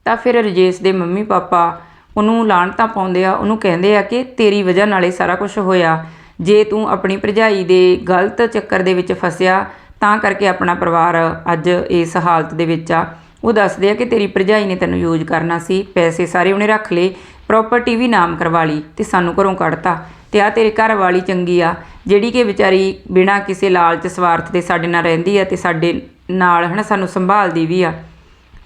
ਤਾਂ ਫਿਰ ਰਜੇਸ਼ ਦੇ ਮੰਮੀ ਪਾਪਾ ਉਹਨੂੰ ਲਾਹਣਤਾਂ ਪਾਉਂਦੇ ਆ, ਉਹਨੂੰ ਕਹਿੰਦੇ ਆ ਕਿ ਤੇਰੀ ਵਜ੍ਹਾ ਨਾਲ ਇਹ ਸਾਰਾ ਕੁਝ ਹੋਇਆ। ਜੇ ਤੂੰ ਆਪਣੀ ਭਰਜਾਈ ਦੇ ਗਲਤ ਚੱਕਰ ਦੇ ਵਿੱਚ ਫਸਿਆ, ਤਾਂ ਕਰਕੇ ਆਪਣਾ ਪਰਿਵਾਰ ਅੱਜ ਇਸ ਹਾਲਤ ਦੇ ਵਿੱਚ ਆ। ਉਹ ਦੱਸਦੇ ਆ ਕਿ ਤੇਰੀ ਭਰਜਾਈ ਨੇ ਤੈਨੂੰ ਯੂਜ਼ ਕਰਨਾ ਸੀ, ਪੈਸੇ ਸਾਰੇ ਉਹਨੇ ਰੱਖ ਲਏ ਪ੍ਰਾਪਰਟੀ ਵੀ ਨਾਮ ਕਰਵਾ ਲਈ ਤੇ ਸਾਨੂੰ ਘਰੋਂ ਕੱਢਤਾ। ਤੇ ਆ ਤੇਰੇ ਘਰ ਵਾਲੀ ਚੰਗੀ ਆ, ਜਿਹੜੀ ਕਿ ਵਿਚਾਰੀ ਬਿਨਾਂ ਕਿਸੇ ਲਾਲਚ ਸਵਾਰਥ ਦੇ ਸਾਡੇ ਨਾਲ ਰਹਿੰਦੀ ਆ ਤੇ ਸਾਡੇ ਨਾਲ ਹਨਾ ਸਾਨੂੰ ਸੰਭਾਲਦੀ ਵੀ ਆ।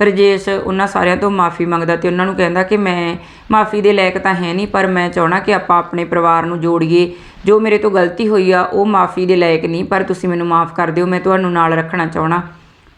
ਰਜੇਸ਼ ਉਹਨਾਂ ਸਾਰਿਆਂ ਤੋਂ ਮਾਫੀ ਮੰਗਦਾ ਤੇ ਉਹਨਾਂ ਨੂੰ ਕਹਿੰਦਾ ਕਿ ਮੈਂ ਮਾਫੀ ਦੇ ਲਾਇਕ ਤਾਂ ਹੈ ਨਹੀਂ, ਪਰ ਮੈਂ ਚਾਹਣਾ ਕਿ ਆਪਾਂ ਆਪਣੇ ਪਰਿਵਾਰ ਨੂੰ ਜੋੜੀਏ। ਜੋ ਮੇਰੇ ਤੋਂ ਗਲਤੀ ਹੋਈ ਆ, ਉਹ ਮਾਫੀ ਦੇ ਲਾਇਕ ਨਹੀਂ, ਪਰ ਤੁਸੀਂ ਮੈਨੂੰ ਮਾਫ ਕਰ ਦਿਓ, ਮੈਂ ਤੁਹਾਨੂੰ ਨਾਲ ਰੱਖਣਾ ਚਾਹਣਾ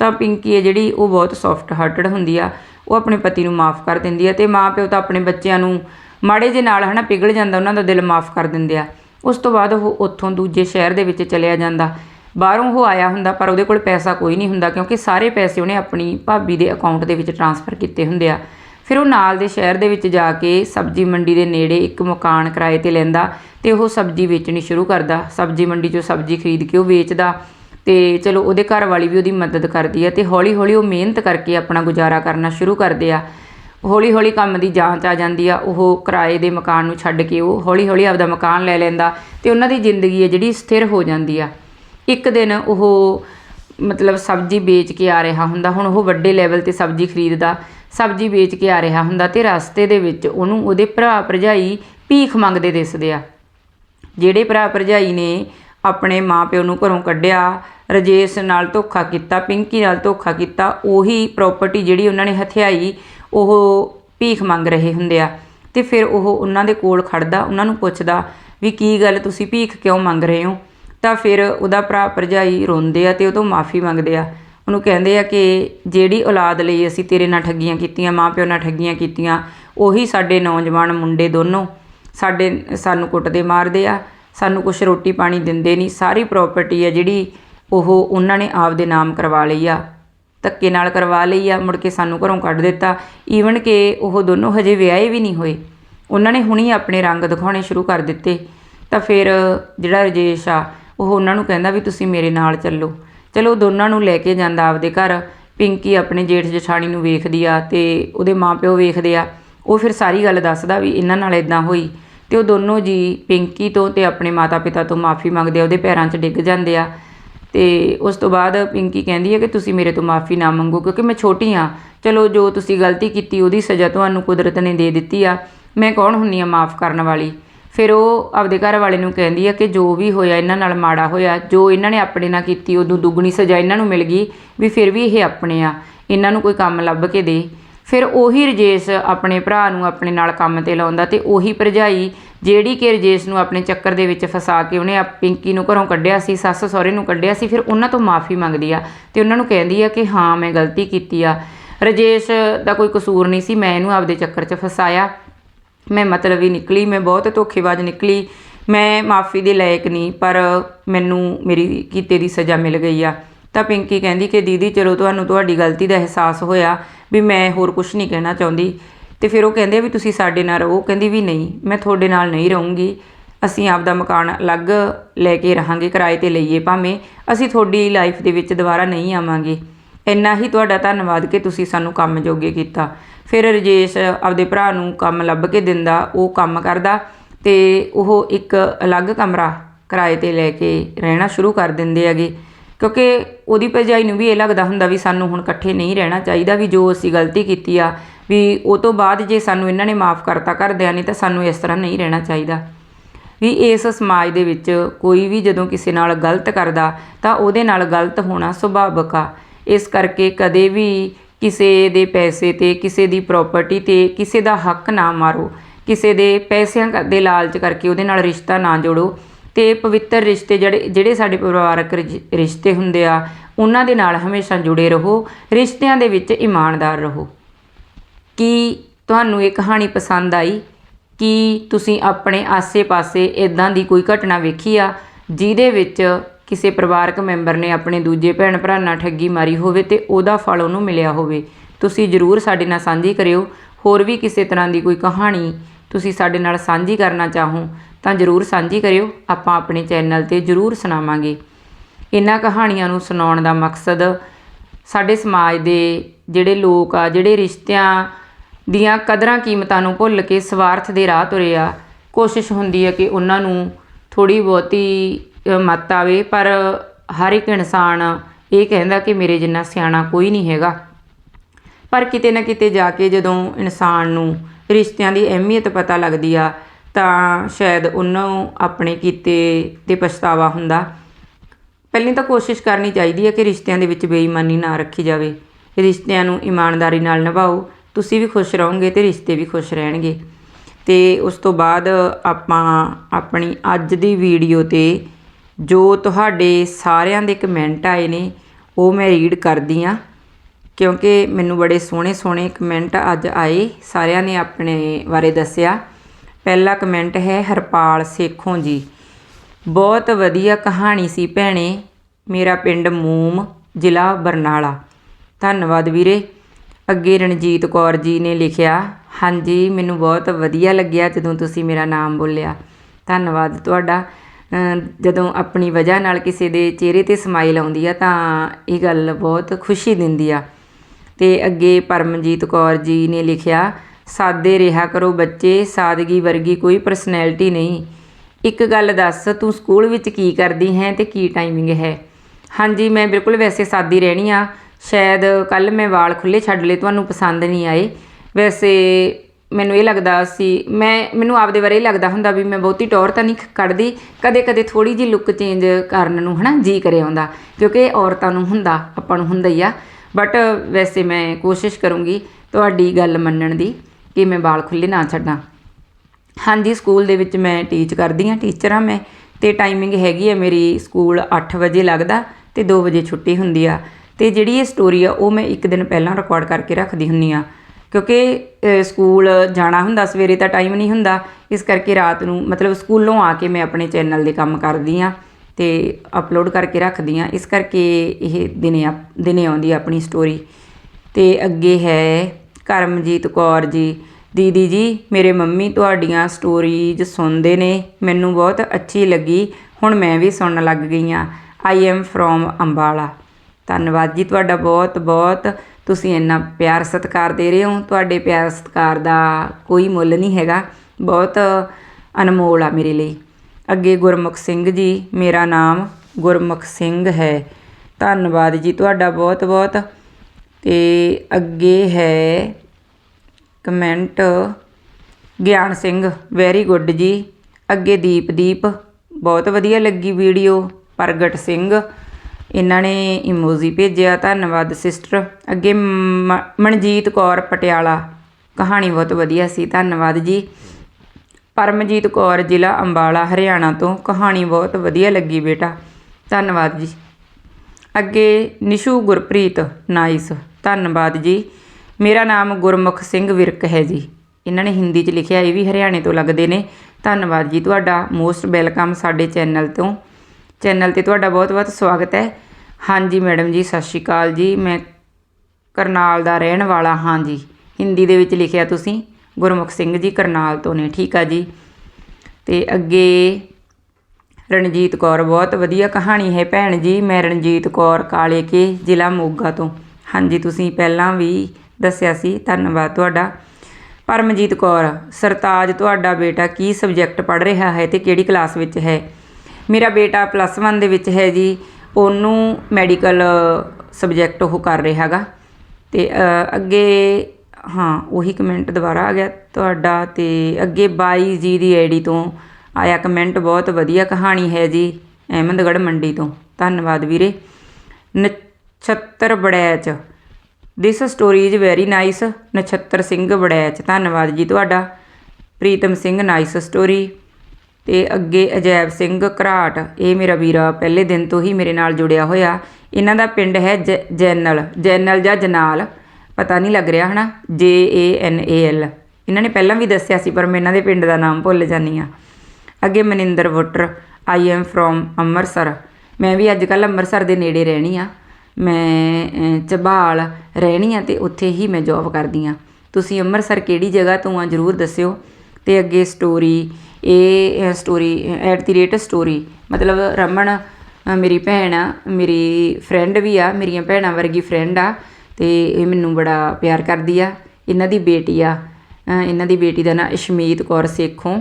ਤਾਂ ਪਿੰਕੀ ਹੈ ਜਿਹੜੀ, ਉਹ ਬਹੁਤ ਸੌਫਟ ਹਾਰਟਡ ਹੁੰਦੀ ਆ, ਉਹ ਆਪਣੇ ਪਤੀ ਨੂੰ ਮਾਫ ਕਰ ਦਿੰਦੀ ਆ ਤੇ ਮਾਂ ਪਿਓ ਤਾਂ ਆਪਣੇ ਬੱਚਿਆਂ ਨੂੰ ਮਾੜੇ ਜੇ ਨਾਲ ਹਨਾ ਪਿਘਲ ਜਾਂਦਾ, ਉਹਨਾਂ ਦਾ ਦਿਲ ਮਾਫ ਕਰ ਦਿੰਦੇ ਆ। ਉਸ ਤੋਂ ਬਾਅਦ ਉਹ ਉੱਥੋਂ ਦੂਜੇ ਸ਼ਹਿਰ ਦੇ ਵਿੱਚ ਚਲਿਆ ਜਾਂਦਾ। ਬਾਹਰੋਂ ਉਹ ਆਇਆ ਹੁੰਦਾ, ਪਰ ਉਹਦੇ ਕੋਲ ਪੈਸਾ ਕੋਈ ਨਹੀਂ ਹੁੰਦਾ, ਕਿਉਂਕਿ ਸਾਰੇ ਪੈਸੇ ਉਹਨੇ ਆਪਣੀ ਭਾਬੀ ਦੇ ਅਕਾਊਂਟ ਦੇ ਵਿੱਚ ਟਰਾਂਸਫਰ ਕੀਤੇ ਹੁੰਦੇ ਆ। ਫਿਰ ਉਹ ਨਾਲ ਦੇ ਸ਼ਹਿਰ ਦੇ ਵਿੱਚ ਜਾ ਕੇ ਸਬਜ਼ੀ ਮੰਡੀ ਦੇ ਨੇੜੇ ਇੱਕ ਮਕਾਨ ਕਿਰਾਏ ਤੇ ਲੈਂਦਾ ਤੇ ਉਹ ਸਬਜ਼ੀ ਵੇਚਣੀ ਸ਼ੁਰੂ ਕਰਦਾ। ਸਬਜ਼ੀ ਮੰਡੀ 'ਚੋਂ ਸਬਜ਼ੀ ਖਰੀਦ ਕੇ ਉਹ ਵੇਚਦਾ ਤੇ ਚਲੋ ਉਹਦੇ ਘਰ ਵਾਲੀ ਵੀ ਉਹਦੀ ਮਦਦ ਕਰਦੀ ਹੈ ਤੇ ਹੌਲੀ ਹੌਲੀ ਉਹ ਮਿਹਨਤ ਕਰਕੇ ਆਪਣਾ ਗੁਜ਼ਾਰਾ ਕਰਨਾ ਸ਼ੁਰੂ ਕਰਦੇ ਆ। ਹੌਲੀ ਹੌਲੀ ਕੰਮ ਦੀ ਜਾਂਚ ਆ ਜਾਂਦੀ ਆ, ਉਹ ਕਿਰਾਏ ਦੇ ਮਕਾਨ ਨੂੰ ਛੱਡ ਕੇ ਉਹ ਹੌਲੀ ਹੌਲੀ ਆਪਦਾ ਮਕਾਨ ਲੈ ਲੈਂਦਾ ਤੇ ਉਹਨਾਂ ਦੀ ਜ਼ਿੰਦਗੀ ਹੈ ਜਿਹੜੀ ਸਥਿਰ ਹੋ ਜਾਂਦੀ ਆ। ਇੱਕ ਦਿਨ ਉਹ ਮਤਲਬ ਸਬਜ਼ੀ ਵੇਚ ਕੇ ਆ ਰਿਹਾ ਹੁੰਦਾ, ਹੁਣ ਉਹ ਵੱਡੇ ਲੈਵਲ ਤੇ ਸਬਜ਼ੀ ਖਰੀਦਦਾ, ਸਬਜ਼ੀ ਵੇਚ ਕੇ ਆ ਰਿਹਾ ਹੁੰਦਾ ਤੇ ਰਸਤੇ ਦੇ ਵਿੱਚ ਉਹਨੂੰ ਉਹਦੇ ਭਰਾ ਭਰਜਾਈ ਭੀਖ ਮੰਗਦੇ ਦਿਸਦੇ ਆ। ਜਿਹੜੇ ਭਰਾ ਭਰਜਾਈ ਨੇ ਆਪਣੇ ਮਾਪਿਓ ਨੂੰ ਘਰੋਂ ਕੱਢਿਆ, ਰਜੇਸ਼ ਨਾਲ ਧੋਖਾ ਕੀਤਾ, ਪਿੰਕੀ ਨਾਲ ਧੋਖਾ ਕੀਤਾ, ਉਹੀ ਪ੍ਰਾਪਰਟੀ ਜਿਹੜੀ ਉਹਨਾਂ ਨੇ ਹਥਿਆਈ, ਉਹ ਭੀਖ ਮੰਗ ਰਹੇ ਹੁੰਦੇ ਆ। ਤੇ ਫਿਰ ਉਹ ਉਹਨਾਂ ਦੇ ਕੋਲ ਖੜਦਾ, ਉਹਨਾਂ ਨੂੰ ਪੁੱਛਦਾ ਵੀ ਕੀ ਗੱਲ ਤੁਸੀਂ ਭੀਖ ਕਿਉਂ ਮੰਗ ਰਹੇ ਹੋ? ਤਾਂ ਫਿਰ ਉਹਦਾ ਭਰਾ ਭਰਜਾਈ ਰੋਂਦੇ ਆ ਤੇ ਉਹ ਤੋਂ ਮਾਫੀ ਮੰਗਦੇ ਆ। ਉਹਨੂੰ ਕਹਿੰਦੇ ਆ ਕਿ ਜਿਹੜੀ ਔਲਾਦ ਲਈ ਅਸੀਂ ਤੇਰੇ ਨਾਲ ਠੱਗੀਆਂ ਕੀਤੀਆਂ, ਮਾਪਿਓ ਨਾਲ ਠੱਗੀਆਂ ਕੀਤੀਆਂ, ਉਹੀ ਸਾਡੇ ਨੌਜਵਾਨ ਮੁੰਡੇ ਦੋਨੋਂ ਸਾਡੇ, ਸਾਨੂੰ ਕੁੱਟਦੇ ਮਾਰਦੇ ਆ, ਸਾਨੂੰ ਕੁਛ ਰੋਟੀ ਪਾਣੀ ਦਿੰਦੇ ਨਹੀਂ, ਸਾਰੀ ਪ੍ਰਾਪਰਟੀ ਆ ਜਿਹੜੀ ਉਹ ਉਹਨਾਂ ਨੇ ਆਪਦੇ ਨਾਮ ਕਰਵਾ ਲਈ ਆ, ਧੱਕੇ ਨਾਲ ਕਰਵਾ ਲਈ ਆ, ਮੁੜ ਕੇ ਸਾਨੂੰ ਘਰੋਂ ਕੱਢ ਦਿੱਤਾ। ਈਵਨ ਕਿ ਉਹ ਦੋਨੋਂ ਹਜੇ ਵਿਆਹੇ ਵੀ ਨਹੀਂ ਹੋਏ। ਉਹਨਾਂ ਨੇ ਹੁਣੀ ਆਪਣੇ ਰੰਗ ਦਿਖਾਉਣੇ ਸ਼ੁਰੂ ਕਰ ਦਿੱਤੇ। ਤਾਂ ਫਿਰ ਜਿਹੜਾ ਰਜੇਸ਼ ਆ ਉਹ ਉਹਨਾਂ ਨੂੰ ਕਹਿੰਦਾ ਵੀ ਤੁਸੀਂ ਮੇਰੇ ਨਾਲ ਚੱਲੋ। ਚਲੋ ਦੋਨਾਂ ਨੂੰ ਲੈ ਕੇ ਜਾਂਦਾ ਆਪਦੇ ਘਰ। ਪਿੰਕੀ ਆਪਣੇ ਜੇਠ ਜਠਾਣੀ ਨੂੰ ਵੇਖਦੀ ਆ ਤੇ ਉਹਦੇ ਮਾਪਿਓ ਵੇਖਦੇ ਆ। ਉਹ ਫਿਰ ਸਾਰੀ ਗੱਲ ਦੱਸਦਾ ਵੀ ਇਹਨਾਂ ਨਾਲ ਇਦਾਂ ਹੋਈ। ਤੇ ਉਹ ਦੋਨੋਂ ਜੀ ਪਿੰਕੀ ਤੋਂ ਤੇ ਆਪਣੇ ਮਾਤਾ ਪਿਤਾ ਤੋਂ ਮਾਫੀ ਮੰਗਦੇ ਆ, ਉਹਦੇ ਪੈਰਾਂ 'ਚ ਡਿੱਗ ਜਾਂਦੇ ਆ। ਤੇ ਉਸ ਤੋਂ ਬਾਅਦ ਪਿੰਕੀ ਕਹਿੰਦੀ ਹੈ ਕਿ ਤੁਸੀਂ ਮੇਰੇ ਤੋਂ ਮਾਫੀ ਨਾ ਮੰਗੋ ਕਿਉਂਕਿ ਮੈਂ ਛੋਟੀ ਆ। ਚਲੋ ਜੋ ਤੁਸੀਂ ਗਲਤੀ ਕੀਤੀ ਉਹਦੀ ਸਜ਼ਾ ਤੁਹਾਨੂੰ ਕੁਦਰਤ ਨੇ ਦੇ ਦਿੱਤੀ ਆ। ਮੈਂ ਕੌਣ ਹੁੰਨੀ ਆ ਮਾਫ ਕਰਨ ਵਾਲੀ? ਫਿਰ ਉਹ ਆਪਦੇ ਘਰ ਵਾਲੇ ਨੂੰ ਕਹਿੰਦੀ ਆ ਕਿ ਜੋ ਵੀ ਹੋਇਆ, ਇਹਨਾਂ ਨਾਲ ਮਾੜਾ ਹੋਇਆ, ਜੋ ਇਹਨਾਂ ਨੇ ਆਪਣੇ ਨਾਲ ਕੀਤੀ ਉਦੋਂ ਦੁੱਗਣੀ ਸਜ਼ਾ ਇਹਨਾਂ ਨੂੰ ਮਿਲ ਗਈ ਵੀ ਫਿਰ ਵੀ ਇਹ ਆਪਣੇ ਆ, ਇਹਨਾਂ ਨੂੰ ਕੋਈ ਕੰਮ ਲੱਭ ਕੇ ਦੇ। ਫਿਰ ਉਹੀ ਰਜੇਸ਼ ਆਪਣੇ ਭਰਾ ਨੂੰ ਆਪਣੇ ਨਾਲ ਕੰਮ ਤੇ ਲਾਉਂਦਾ ਤੇ ਉਹੀ ਭਰਜਾਈ ਜਿਹੜੀ ਕਿ ਰਜੇਸ਼ ਨੂੰ ਆਪਣੇ ਚੱਕਰ ਦੇ ਵਿੱਚ ਫਸਾ ਕੇ ਉਹਨੇ ਪਿੰਕੀ ਨੂੰ ਘਰੋਂ ਕੱਢਿਆ ਸੀ, ਸੱਸ ਸਹੁਰੇ ਨੂੰ ਕੱਢਿਆ ਸੀ, ਫਿਰ ਉਹਨਾਂ ਤੋਂ ਮਾਫੀ ਮੰਗਦੀ ਆ ਤੇ ਉਹਨਾਂ ਨੂੰ ਕਹਿੰਦੀ ਆ ਕਿ ਹਾਂ, ਮੈਂ ਗਲਤੀ ਕੀਤੀ ਆ। ਰਜੇਸ਼ ਦਾ ਕੋਈ ਕਸੂਰ ਨਹੀਂ ਸੀ, ਮੈਂ ਇਹਨੂੰ ਆਪਦੇ ਚੱਕਰ 'ਚ ਫਸਾਇਆ। ਮੈਂ ਮਤਲਬ ਹੀ ਨਿਕਲੀ, ਮੈਂ ਬਹੁਤ ਧੋਖੇਬਾਜ਼ ਨਿਕਲੀ। ਮੈਂ ਮਾਫੀ ਦੇ ਲਾਇਕ ਨਹੀਂ, ਪਰ ਮੈਨੂੰ ਮੇਰੀ ਕੀਤੇ ਦੀ ਸਜ਼ਾ ਮਿਲ ਗਈ ਆ। ਤਾਂ ਪਿੰਕੀ ਕਹਿੰਦੀ ਕਿ ਦੀਦੀ, ਚਲੋ ਤੁਹਾਨੂੰ ਤੁਹਾਡੀ ਗਲਤੀ ਦਾ ਅਹਿਸਾਸ ਹੋਇਆ ਵੀ ਮੈਂ ਹੋਰ ਕੁਝ ਨਹੀਂ ਕਹਿਣਾ ਚਾਹੁੰਦੀ। ਤੇ ਫਿਰ ਉਹ ਕਹਿੰਦੇ ਵੀ ਤੁਸੀਂ ਸਾਡੇ ਨਾਲ ਰਹੋ। ਕਹਿੰਦੀ ਵੀ ਨਹੀਂ, ਮੈਂ ਤੁਹਾਡੇ ਨਾਲ ਨਹੀਂ ਰਹੂੰਗੀ। ਅਸੀਂ ਆਪਦਾ ਮਕਾਨ ਅਲੱਗ ਲੈ ਕੇ ਰਹਾਂਗੇ, ਕਿਰਾਏ ਤੇ ਲਈਏ ਭਾਵੇਂ। ਅਸੀਂ ਤੁਹਾਡੀ ਲਾਈਫ ਦੇ ਵਿੱਚ ਦੁਬਾਰਾ ਨਹੀਂ ਆਵਾਂਗੇ। ਇੰਨਾ ਹੀ ਤੁਹਾਡਾ ਧੰਨਵਾਦ ਕਿ ਤੁਸੀਂ ਸਾਨੂੰ ਕੰਮ ਜੋਗੇ ਕੀਤਾ। ਫਿਰ ਰਜੇਸ਼ ਆਪਦੇ ਭਰਾ ਨੂੰ ਕੰਮ ਲੱਭ ਕੇ ਦਿੰਦਾ, ਉਹ ਕੰਮ ਕਰਦਾ ਤੇ ਉਹ ਇੱਕ ਅਲੱਗ ਕਮਰਾ ਕਿਰਾਏ ਤੇ ਲੈ ਕੇ ਰਹਿਣਾ ਸ਼ੁਰੂ ਕਰ ਦਿੰਦੇ ਹੈਗੇ। ਕਿਉਂਕਿ ਉਹਦੀ ਭਰਜਾਈ ਨੂੰ ਵੀ ਇਹ ਲੱਗਦਾ ਹੁੰਦਾ ਵੀ ਸਾਨੂੰ ਹੁਣ ਇਕੱਠੇ ਨਹੀਂ ਰਹਿਣਾ ਚਾਹੀਦਾ ਵੀ ਜੋ ਅਸੀਂ ਗਲਤੀ ਕੀਤੀ ਆ, ਵੀ ਉਹ ਤੋਂ ਬਾਅਦ ਜੇ ਸਾਨੂੰ ਇਹਨਾਂ ਨੇ ਮਾਫ ਕਰਤਾ ਘਰਦਿਆਂ ਨੇ ਤਾਂ ਸਾਨੂੰ ਇਸ ਤਰ੍ਹਾਂ ਨਹੀਂ ਰਹਿਣਾ ਚਾਹੀਦਾ। ਵੀ ਇਸ ਸਮਾਜ ਦੇ ਵਿੱਚ ਕੋਈ ਵੀ ਜਦੋਂ ਕਿਸੇ ਨਾਲ ਗਲਤ ਕਰਦਾ ਤਾਂ ਉਹਦੇ ਨਾਲ ਗਲਤ ਹੋਣਾ ਸੁਭਾਵਿਕ ਆ। ਇਸ ਕਰਕੇ ਕਦੇ ਵੀ ਕਿਸੇ ਦੇ ਪੈਸੇ ਤੇ, ਕਿਸੇ ਦੀ ਪ੍ਰਾਪਰਟੀ ਤੇ ਕਿਸੇ ਦਾ ਹੱਕ ਨਾ ਮਾਰੋ। ਕਿਸੇ ਦੇ ਪੈਸਿਆਂ ਕ- ਦੇ ਲਾਲਚ ਕਰਕੇ ਉਹਦੇ ਨਾਲ ਰਿਸ਼ਤਾ ਨਾ ਜੋੜੋ। ਤੇ ਪਵਿੱਤਰ ਰਿਸ਼ਤੇ ਜਿਹੜੇ ਜਿਹੜੇ ਸਾਡੇ ਪਰਿਵਾਰਕ ਰਿਜ- ਰਿਸ਼ਤੇ ਹੁੰਦੇ ਆ, ਉਹਨਾਂ ਦੇ ਨਾਲ ਹਮੇਸ਼ਾ ਜੁੜੇ ਰਹੋ। ਰਿਸ਼ਤਿਆਂ ਦੇ ਵਿੱਚ ਇਮਾਨਦਾਰ ਰਹੋ। ਕੀ ਤੁਹਾਨੂੰ ਇਹ ਕਹਾਣੀ ਪਸੰਦ ਆਈ? ਕੀ ਤੁਸੀਂ ਆਪਣੇ ਆਸੇ-ਪਾਸੇ ਇਦਾਂ ਦੀ ਕੋਈ ਘਟਨਾ ਵੇਖੀ ਆ, ਜਿਹਦੇ ਵਿੱਚ ਕਿਸੇ ਪਰਿਵਾਰਕ ਮੈਂਬਰ ਨੇ ਆਪਣੇ ਦੂਜੇ ਭੈਣ ਭਰਾ ਨਾਲ ਠੱਗੀ ਮਾਰੀ ਹੋਵੇ ਤੇ ਉਹਦਾ ਫਲ ਉਹਨੂੰ ਮਿਲਿਆ ਹੋਵੇ। ਤੁਸੀਂ ਜਰੂਰ ਸਾਡੇ ਨਾਲ ਸਾਂਝੀ ਕਰਿਓ। ਹੋਰ ਵੀ ਕਿਸੇ ਤਰ੍ਹਾਂ ਦੀ ਕੋਈ ਕਹਾਣੀ ਤੁਸੀਂ ਸਾਡੇ ਨਾਲ ਸਾਂਝੀ ਕਰਨਾ ਚਾਹੋ ਤਾਂ ਜਰੂਰ ਸਾਂਝੀ ਕਰਿਓ। ਆਪਾਂ ਆਪਣੇ ਚੈਨਲ ਤੇ ਜਰੂਰ ਸੁਣਾਵਾਂਗੇ। ਇਹਨਾਂ ਕਹਾਣੀਆਂ ਨੂੰ ਸੁਣਾਉਣ ਦਾ ਮਕਸਦ ਸਾਡੇ ਸਮਾਜ ਦੇ ਜਿਹੜੇ ਲੋਕ ਆ, ਜਿਹੜੇ ਰਿਸ਼ਤਿਆਂ ਦੀਆਂ ਕਦਰਾਂ ਕੀਮਤਾਂ ਨੂੰ ਭੁੱਲ ਕੇ ਸਵਾਰਥ ਦੇ ਰਾਹ ਤੁਰੇ ਆ, ਕੋਸ਼ਿਸ਼ ਹੁੰਦੀ ਹੈ ਕਿ ਉਹਨਾਂ ਨੂੰ ਥੋੜੀ ਬਹੁਤੀ ਮੱਤ ਆਵੇ, ਪਰ ਹਰ ਇੱਕ ਇਨਸਾਨ ਇਹ ਕਹਿੰਦਾ ਕਿ ਮੇਰੇ ਜਿੰਨਾ ਸਿਆਣਾ ਕੋਈ ਨਹੀਂ ਹੈਗਾ। ਪਰ ਕਿਤੇ ਨਾ ਕਿਤੇ ਜਾ ਕੇ ਜਦੋਂ ਇਨਸਾਨ ਨੂੰ ਰਿਸ਼ਤਿਆਂ ਦੀ ਅਹਿਮੀਅਤ ਪਤਾ ਲੱਗਦੀ ਆ, ਤਾਂ ਸ਼ਾਇਦ ਉਹਨੂੰ ਆਪਣੇ ਕੀਤੇ ਤੇ ਪਛਤਾਵਾ ਹੁੰਦਾ। ਪਹਿਲਾਂ ਤਾਂ ਕੋਸ਼ਿਸ਼ ਕਰਨੀ ਚਾਹੀਦੀ ਹੈ ਕਿ ਰਿਸ਼ਤਿਆਂ ਦੇ ਵਿੱਚ ਬੇਈਮਾਨੀ ਨਾ ਰੱਖੀ ਜਾਵੇ। ਰਿਸ਼ਤਿਆਂ ਨੂੰ ਇਮਾਨਦਾਰੀ ਨਾਲ ਨਿਭਾਓ। ਤੁਸੀਂ ਵੀ ਖੁਸ਼ ਰਹੋਗੇ ਤੇ ਰਿਸ਼ਤੇ ਵੀ ਖੁਸ਼ ਰਹਿਣਗੇ। ਤੇ ਉਸ ਤੋਂ ਬਾਅਦ ਆਪਾਂ ਆਪਣੀ ਅੱਜ ਦੀ ਵੀਡੀਓ ਤੇ ਜੋ ਤੁਹਾਡੇ ਸਾਰਿਆਂ ਦੇ ਕਮੈਂਟ ਆਏ ਨੇ, ਉਹ ਮੈਂ ਰੀਡ ਕਰਦੀ ਆ। ਕਿਉਂਕਿ ਮੈਨੂੰ ਬੜੇ ਸੋਹਣੇ ਸੋਹਣੇ ਕਮੈਂਟ ਅੱਜ ਆਏ, ਸਾਰਿਆਂ ਨੇ ਆਪਣੇ ਬਾਰੇ ਦੱਸਿਆ। ਪਹਿਲਾ ਕਮੈਂਟ ਹੈ ਹਰਪਾਲ ਸੇਖੋਂ ਜੀ। ਬਹੁਤ ਵਧੀਆ ਕਹਾਣੀ ਸੀ ਭੈਣੇ, ਮੇਰਾ ਪਿੰਡ ਮੂਮ, ਜ਼ਿਲ੍ਹਾ ਬਰਨਾਲਾ। ਧੰਨਵਾਦ ਵੀਰੇ। ਅੱਗੇ ਰਣਜੀਤ ਕੌਰ ਜੀ ਨੇ ਲਿਖਿਆ, ਹਾਂਜੀ, ਮੈਨੂੰ ਬਹੁਤ ਵਧੀਆ ਲੱਗਿਆ ਜਦੋਂ ਤੁਸੀਂ ਮੇਰਾ ਨਾਮ ਬੋਲਿਆ। ਧੰਨਵਾਦ ਤੁਹਾਡਾ। ਜਦੋਂ ਆਪਣੀ ਵਜ੍ਹਾ ਨਾਲ ਕਿਸੇ ਦੇ ਚਿਹਰੇ ਤੇ ਸਮਾਈਲ ਆਉਂਦੀ ਆ ਤਾਂ ਇਹ ਗੱਲ ਬਹੁਤ ਖੁਸ਼ੀ ਦਿੰਦੀ ਆ। ਤੇ ਅੱਗੇ ਪਰਮਜੀਤ ਕੌਰ ਜੀ ਨੇ ਲਿਖਿਆ, ਸਾਦੇ ਰਿਹਾ ਕਰੋ ਬੱਚੇ, ਸਾਦਗੀ ਵਰਗੀ ਕੋਈ ਪਰਸਨੈਲਿਟੀ ਨਹੀਂ। ਇੱਕ ਗੱਲ ਦੱਸ, ਤੂੰ ਸਕੂਲ ਵਿੱਚ ਕੀ ਕਰਦੀ ਹੈ ਤੇ ਕੀ ਟਾਈਮਿੰਗ ਹੈ? ਹਾਂਜੀ, ਮੈਂ ਬਿਲਕੁਲ ਵੈਸੇ ਸਾਦੀ ਰਹਿਣੀ ਆ। ਸ਼ਾਇਦ ਕੱਲ ਮੈਂ ਵਾਲ ਖੁੱਲੇ ਛੱਡ ਲਏ, ਤੁਹਾਨੂੰ ਪਸੰਦ ਨਹੀਂ ਆਏ। ਵੈਸੇ ਮੈਨੂੰ ਇਹ ਲੱਗਦਾ ਸੀ, ਮੈਂ, ਮੈਨੂੰ ਆਪਦੇ ਬਾਰੇ ਇਹ ਲੱਗਦਾ ਹੁੰਦਾ ਵੀ ਮੈਂ ਬਹੁਤੀ ਟੌਰ ਤਾਂ ਨਹੀਂ ਕੱਢਦੀ ਕਦੇ ਕਦੇ ਥੋੜੀ ਜੀ ਲੁੱਕ ਚੇਂਜ ਕਰਨ ਨੂੰ ਹਨਾ ਜੀ ਕਰੇ ਆਉਂਦਾ ਕਿਉਂਕਿ ਔਰਤਾਂ ਨੂੰ ਹੁੰਦਾ, ਆਪਾਂ ਨੂੰ ਹੁੰਦਾ ਹੀ ਆ। ਬਟ ਵੈਸੇ ਮੈਂ ਕੋਸ਼ਿਸ਼ ਕਰੂੰਗੀ ਤੁਹਾਡੀ ਗੱਲ ਮੰਨਣ ਦੀ ਕਿ ਮੈਂ ਵਾਲ ਖੁੱਲੇ ਨਾ ਛੱਡਾਂ। ਹਾਂਜੀ, ਸਕੂਲ ਦੇ ਵਿੱਚ ਮੈਂ ਟੀਚ ਕਰਦੀ ਹਾਂ ਟੀਚਰ ਹਾਂ ਮੈਂ, ਤੇ ਟਾਈਮਿੰਗ ਹੈਗੀ ਹੈ ਮੇਰੀ ਸਕੂਲ 8 ਵਜੇ ਲੱਗਦਾ ਤੇ 2 ਵਜੇ ਛੁੱਟੀ ਹੁੰਦੀ ਆ। ਤੇ ਜਿਹੜੀ ਇਹ ਸਟੋਰੀ ਆ, ਉਹ ਮੈਂ ਇੱਕ ਦਿਨ ਪਹਿਲਾਂ ਰਿਕਾਰਡ ਕਰਕੇ ਰੱਖਦੀ ਹੁੰਨੀ ਆ ਕਿਉਂਕਿ ਸਕੂਲ ਜਾਣਾ ਹੁੰਦਾ, ਸਵੇਰੇ ਤਾਂ ਟਾਈਮ ਨਹੀਂ ਹੁੰਦਾ। ਇਸ ਕਰਕੇ ਰਾਤ ਨੂੰ, ਮਤਲਬ ਸਕੂਲੋਂ ਆ ਕੇ ਮੈਂ ਆਪਣੇ ਚੈਨਲ ਦੇ ਕੰਮ ਕਰਦੀ ਆ ਤੇ ਅਪਲੋਡ ਕਰਕੇ ਰੱਖਦੀ ਆ ਇਸ ਕਰਕੇ ਇਹ ਦਿਨੇ ਆ, ਦਿਨੇ ਆਉਂਦੀ ਆਪਣੀ ਸਟੋਰੀ ਤੇ ਅੱਗੇ ਹੈ ਕਰਮਜੀਤ ਕੌਰ ਜੀ। ਦੀਦੀ ਜੀ, ਮੇਰੇ ਮੰਮੀ ਤੁਹਾਡੀਆਂ ਸਟੋਰੀਜ਼ ਸੁਣਦੇ ਨੇ। ਮੈਨੂੰ ਬਹੁਤ ਅੱਛੀ ਲੱਗੀ। ਹੁਣ ਮੈਂ ਵੀ ਸੁਣਨ ਲੱਗ ਗਈ ਆ ਆਈ ਐਮ ਫਰੋਮ ਅੰਬਾਲਾ। ਧੰਨਵਾਦ ਜੀ ਤੁਹਾਡਾ ਬਹੁਤ ਬਹੁਤ ਤੁਸੀਂ ਇੰਨਾ ਪਿਆਰ ਸਤਿਕਾਰ ਦੇ ਰਹੇ ਹੋ, ਤੁਹਾਡੇ ਪਿਆਰ ਸਤਿਕਾਰ ਦਾ ਕੋਈ ਮੁੱਲ ਨਹੀਂ ਹੈਗਾ। ਬਹੁਤ ਅਨਮੋਲ ਆ ਮੇਰੇ ਲਈ। ਅੱਗੇ ਗੁਰਮੁਖ ਸਿੰਘ ਜੀ, ਮੇਰਾ ਨਾਮ ਗੁਰਮੁਖ ਸਿੰਘ ਹੈ। ਧੰਨਵਾਦ ਜੀ ਤੁਹਾਡਾ ਬਹੁਤ ਬਹੁਤ ਤੇ ਅੱਗੇ ਹੈ ਕਮੈਂਟ, ਗਿਆਨ ਸਿੰਘ ਵੈਰੀ ਗੁੱਡ ਜੀ। ਅੱਗੇ ਦੀਪਦੀਪ, ਬਹੁਤ ਵਧੀਆ ਲੱਗੀ ਵੀਡੀਓ ਪ੍ਰਗਟ ਸਿੰਘ। ਇਹਨਾਂ ਨੇ ਇਮੋਜੀ ਭੇਜਿਆ, ਧੰਨਵਾਦ ਸਿਸਟਰ ਅੱਗੇ ਮਨਜੀਤ ਕੌਰ ਪਟਿਆਲਾ। ਕਹਾਣੀ ਬਹੁਤ ਵਧੀਆ ਸੀ, ਧੰਨਵਾਦ ਜੀ। ਪਰਮਜੀਤ ਕੌਰ ਜ਼ਿਲ੍ਹਾ ਅੰਬਾਲਾ, ਹਰਿਆਣਾ ਤੋਂ। ਕਹਾਣੀ ਬਹੁਤ ਵਧੀਆ ਲੱਗੀ ਬੇਟਾ। ਧੰਨਵਾਦ ਜੀ। ਅੱਗੇ ਨਿਸ਼ੂ ਗੁਰਪ੍ਰੀਤ ਨਾਈਸ। ਧੰਨਵਾਦ ਜੀ। ਮੇਰਾ ਨਾਮ ਗੁਰਮੁਖ ਸਿੰਘ ਵਿਰਕ ਹੈ ਜੀ। ਇਹਨਾਂ ਨੇ ਹਿੰਦੀ 'ਚ ਲਿਖਿਆ, ਇਹ ਵੀ ਹਰਿਆਣੇ ਤੋਂ ਲੱਗਦੇ ਨੇ। ਧੰਨਵਾਦ ਜੀ ਤੁਹਾਡਾ। ਮੋਸਟ ਵੈਲਕਮ ਸਾਡੇ ਚੈਨਲ ਤੋਂ। ਚੈਨਲ ਤੇ ਤੁਹਾਡਾ ਬਹੁਤ-ਬਹੁਤ ਸਵਾਗਤ ਹੈ। ਹਾਂਜੀ ਮੈਡਮ ਜੀ, ਸਤਿ ਸ਼੍ਰੀ ਅਕਾਲ ਜੀ। ਮੈਂ ਕਰਨਾਲ ਦਾ ਰਹਿਣ ਵਾਲਾ ਹਾਂ ਜੀ। ਹਿੰਦੀ ਦੇ ਵਿੱਚ ਲਿਖਿਆ ਤੁਸੀਂ, ਗੁਰਮੁਖ ਸਿੰਘ ਜੀ ਕਰਨਾਲ ਤੋਂ ਨੇ, ਠੀਕ ਆ ਜੀ। ਤੇ ਅੱਗੇ ਰਣਜੀਤ ਕੌਰ, ਬਹੁਤ ਵਧੀਆ ਕਹਾਣੀ ਹੈ ਭੈਣ ਜੀ। ਮੈਂ ਰਣਜੀਤ ਕੌਰ ਕਾਲੇ ਕੇ ਜ਼ਿਲ੍ਹਾ ਮੋਗਾ ਤੋਂ। ਹਾਂਜੀ, ਤੁਸੀਂ ਪਹਿਲਾਂ ਵੀ ਦੱਸਿਆ ਸੀ, ਧੰਨਵਾਦ ਤੁਹਾਡਾ। ਪਰਮਜੀਤ ਕੌਰ, ਸਰਤਾਜ, ਤੁਹਾਡਾ ਬੇਟਾ ਕੀ ਸਬਜੈਕਟ ਪੜ੍ਹ ਰਿਹਾ ਹੈ ਤੇ ਕਿਹੜੀ ਕਲਾਸ ਵਿੱਚ ਹੈ? ਮੇਰਾ ਬੇਟਾ ਪਲੱਸ 1 ਦੇ ਵਿੱਚ ਹੈ ਜੀ। ਉਹਨੂੰ ਮੈਡੀਕਲ ਸਬਜੈਕਟ ਉਹ ਕਰ ਰਿਹਾ ਗਾ ਅਤੇ ਅੱਗੇ, ਹਾਂ, ਉਹੀ ਕਮੈਂਟ ਦੁਬਾਰਾ ਆ ਗਿਆ ਤੁਹਾਡਾ ਅਤੇ ਅੱਗੇ ਬਾਈ ਜੀ ਦੀ ਆਈਡੀ ਤੋਂ ਆਇਆ ਕਮੈਂਟ ਬਹੁਤ ਵਧੀਆ ਕਹਾਣੀ ਹੈ ਜੀ ਅਹਿਮਦਗੜ੍ਹ ਮੰਡੀ ਤੋਂ। ਧੰਨਵਾਦ ਵੀਰੇ। Nachhatar Badaich this story is very nice Nachhatar Singh Badaich ਧੰਨਵਾਦ ਜੀ ਤੁਹਾਡਾ। ਪ੍ਰੀਤਮ ਸਿੰਘ ਨਾਈਸ ਸਟੋਰੀ ਤੇ ਅੱਗੇ ਅਜੈਬ ਸਿੰਘ ਘਰਾਟ ਇਹ ਮੇਰਾ ਵੀਰਾ ਪਹਿਲੇ ਦਿਨ ਤੋਂ ਹੀ ਮੇਰੇ ਨਾਲ ਜੁੜਿਆ ਹੋਇਆ। ਇਹਨਾਂ ਦਾ ਪਿੰਡ ਹੈ ਜੈ- ਜੈਨਲ ਜੈਨਲ ਜਾਂ ਜਨਾਲ ਪਤਾ ਨਹੀਂ ਲੱਗ ਰਿਹਾ ਹਨਾ? ਜੇ ਏ ਐਨ ਏ ਐਲ ਇਹਨਾਂ ਨੇ ਪਹਿਲਾਂ ਵੀ ਦੱਸਿਆ ਸੀ ਪਰ ਮੈਂ ਇਹਨਾਂ ਦੇ ਪਿੰਡ ਦਾ ਨਾਮ ਭੁੱਲ ਜਾਂਦੀ ਆ ਅੱਗੇ Maninder voter I am from Amritsar. ਮੈਂ ਵੀ ਅੱਜ ਕੱਲ ਅੰਮ੍ਰਿਤਸਰ ਦੇ ਨੇੜੇ ਰਹਿਣੀ ਆ ਮੈਂ ਅਹ, ਝਬਾਲ ਰਹਿਣੀ ਆ ਤੇ ਉੱਥੇ ਹੀ ਮੈਂ ਜੌਬ ਕਰਦੀ ਆ ਤੁਸੀਂ ਅੰਮ੍ਰਿਤਸਰ ਕਿਹੜੀ ਜਗ੍ਹਾ ਤੋਂ ਆ ਜਰੂਰ ਦੱਸਿਓ। ਤੇ ਅੱਗੇ ਸਟੋਰੀ ਇਹ story at the rate story ਮਤਲਬ ਰਮਨ ਮੇਰੀ ਭੈਣ ਆ, ਮੇਰੀ ਫਰੈਂਡ ਵੀ ਆ, ਮੇਰੀਆਂ ਭੈਣਾਂ ਵਰਗੀ ਫਰੈਂਡ ਆ ਅਤੇ ਇਹ ਮੈਨੂੰ ਬੜਾ ਪਿਆਰ ਕਰਦੀ ਆ। ਇਹਨਾਂ ਦੀ ਬੇਟੀ ਆ ਇਹਨਾਂ ਦੀ ਬੇਟੀ ਦਾ ਨਾਂ ਇਸ਼ਮੀਤ ਕੌਰ ਸੇਖੋਂ,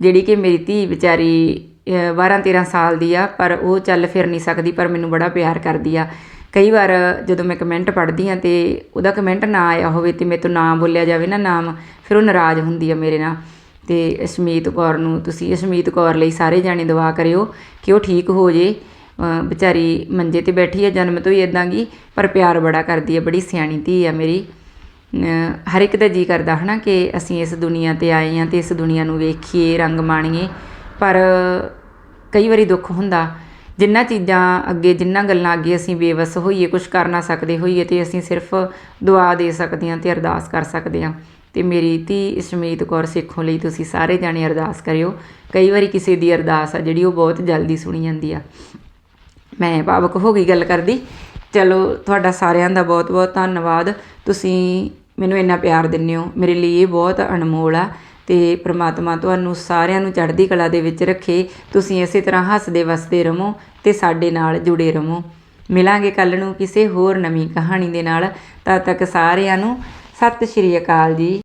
ਜਿਹੜੀ ਕਿ ਮੇਰੀ ਧੀ ਵਿਚਾਰੀ 12 13 ਸਾਲ ਦੀ ਆ, ਪਰ ਉਹ ਚੱਲ ਫਿਰ ਨਹੀਂ ਸਕਦੀ, ਪਰ ਮੈਨੂੰ ਬੜਾ ਪਿਆਰ ਕਰਦੀ ਆ। ਕਈ ਵਾਰ ਜਦੋਂ ਮੈਂ ਕਮੈਂਟ ਪੜ੍ਹਦੀ ਆ ਤੇ ਉਹਦਾ ਕਮੈਂਟ ਨਾ ਆਇਆ ਹੋਵੇ ਤੇ ਮੇਰੇ ਤੋਂ ਨਾ ਬੋਲਿਆ ਜਾਵੇ ਨਾ ਨਾਮ, ਫਿਰ ਉਹ ਨਾਰਾਜ਼ ਹੁੰਦੀ ਆ ਮੇਰੇ ਨਾਲ। ਤੇ ਅਸ਼ਮੀਤ ਕੌਰ ਨੂੰ ਤੁਸੀਂ ਅਸ਼ਮੀਤ ਕੌਰ ਲਈ ਸਾਰੇ ਜਾਣੇ ਦੁਆ ਕਰਿਓ ਕਿ ਉਹ ਠੀਕ ਹੋ ਜੇ। ਵਿਚਾਰੀ ਮੰਜੇ ਤੇ ਬੈਠੀ ਹੈ ਜਨਮ ਤੋਂ ਹੀ ਇਦਾਂ ਗੀ ਪਰ ਪਿਆਰ ਬੜਾ ਕਰਦੀ ਹੈ ਬੜੀ ਸਿਆਣੀ ਧੀ ਆ ਮੇਰੀ। ਹਰ ਇੱਕ ਦਾ ਜੀ ਕਰਦਾ ਹਨਾ ਕਿ ਅਸੀਂ ਇਸ ਦੁਨੀਆ ਤੇ ਆਏ ਹਾਂ ਤੇ ਇਸ ਦੁਨੀਆ ਨੂੰ ਵੇਖੀਏ, ਰੰਗ ਮਾਣੀਏ। ਪਰ ਕਈ ਵਾਰੀ ਦੁੱਖ ਹੁੰਦਾ, ਜਿੰਨਾ ਚੀਜ਼ਾਂ ਅੱਗੇ, ਜਿੰਨਾ ਗੱਲਾਂ ਅੱਗੇ ਅਸੀਂ ਬੇਵਸ ਹੋਈਏ ਕੁਝ ਕਰ ਨਾ ਸਕਦੇ ਹੋਈਏ, ਤੇ ਅਸੀਂ ਸਿਰਫ ਦੁਆ ਦੇ ਸਕਦੇ ਹਾਂ ਤੇ ਅਰਦਾਸ ਕਰ ਸਕਦੇ ਹਾਂ ਤੇ ਮੇਰੀ ਧੀ ਇਸ਼ਮੀਤ ਕੌਰ ਸਿੱਖੋਂ ਲਈ ਤੁਸੀਂ ਸਾਰੇ ਜਾਣੇ ਅਰਦਾਸ ਕਰਿਓ। ਕਈ ਵਾਰੀ ਕਿਸੇ ਦੀ ਅਰਦਾਸ ਆ, ਜਿਹੜੀ ਉਹ ਬਹੁਤ ਜਲਦੀ ਸੁਣੀ ਜਾਂਦੀ ਆ। ਮੈਂ ਭਾਵਕ ਹੋ ਗਈ ਗੱਲ ਕਰਦੀ। ਚਲੋ, ਤੁਹਾਡਾ ਸਾਰਿਆਂ ਦਾ ਬਹੁਤ ਬਹੁਤ ਧੰਨਵਾਦ। ਤੁਸੀਂ ਮੈਨੂੰ ਇੰਨਾ ਪਿਆਰ ਦਿੰਦੇ ਹੋ। ਮੇਰੇ ਲਈ ਇਹ ਬਹੁਤ ਅਨਮੋਲ ਆ ਤੇ ਪ੍ਰਮਾਤਮਾ ਤੁਹਾਨੂੰ ਸਾਰਿਆਂ ਨੂੰ ਚੜ੍ਹਦੀ ਕਲਾ ਦੇ ਵਿੱਚ ਰੱਖੇ। ਤੁਸੀਂ ਇਸੇ ਤਰ੍ਹਾਂ ਹੱਸਦੇ ਵਸਦੇ ਰਹੋ ਤੇ ਸਾਡੇ ਨਾਲ ਜੁੜੇ ਰਹੋ। ਮਿਲਾਂਗੇ ਕੱਲ ਨੂੰ ਕਿਸੇ ਹੋਰ ਨਵੀਂ ਕਹਾਣੀ ਦੇ ਨਾਲ। ਤਦ ਤੱਕ ਸਾਰਿਆਂ ਨੂੰ ਸਤਿ ਸ਼੍ਰੀ ਅਕਾਲ ਜੀ।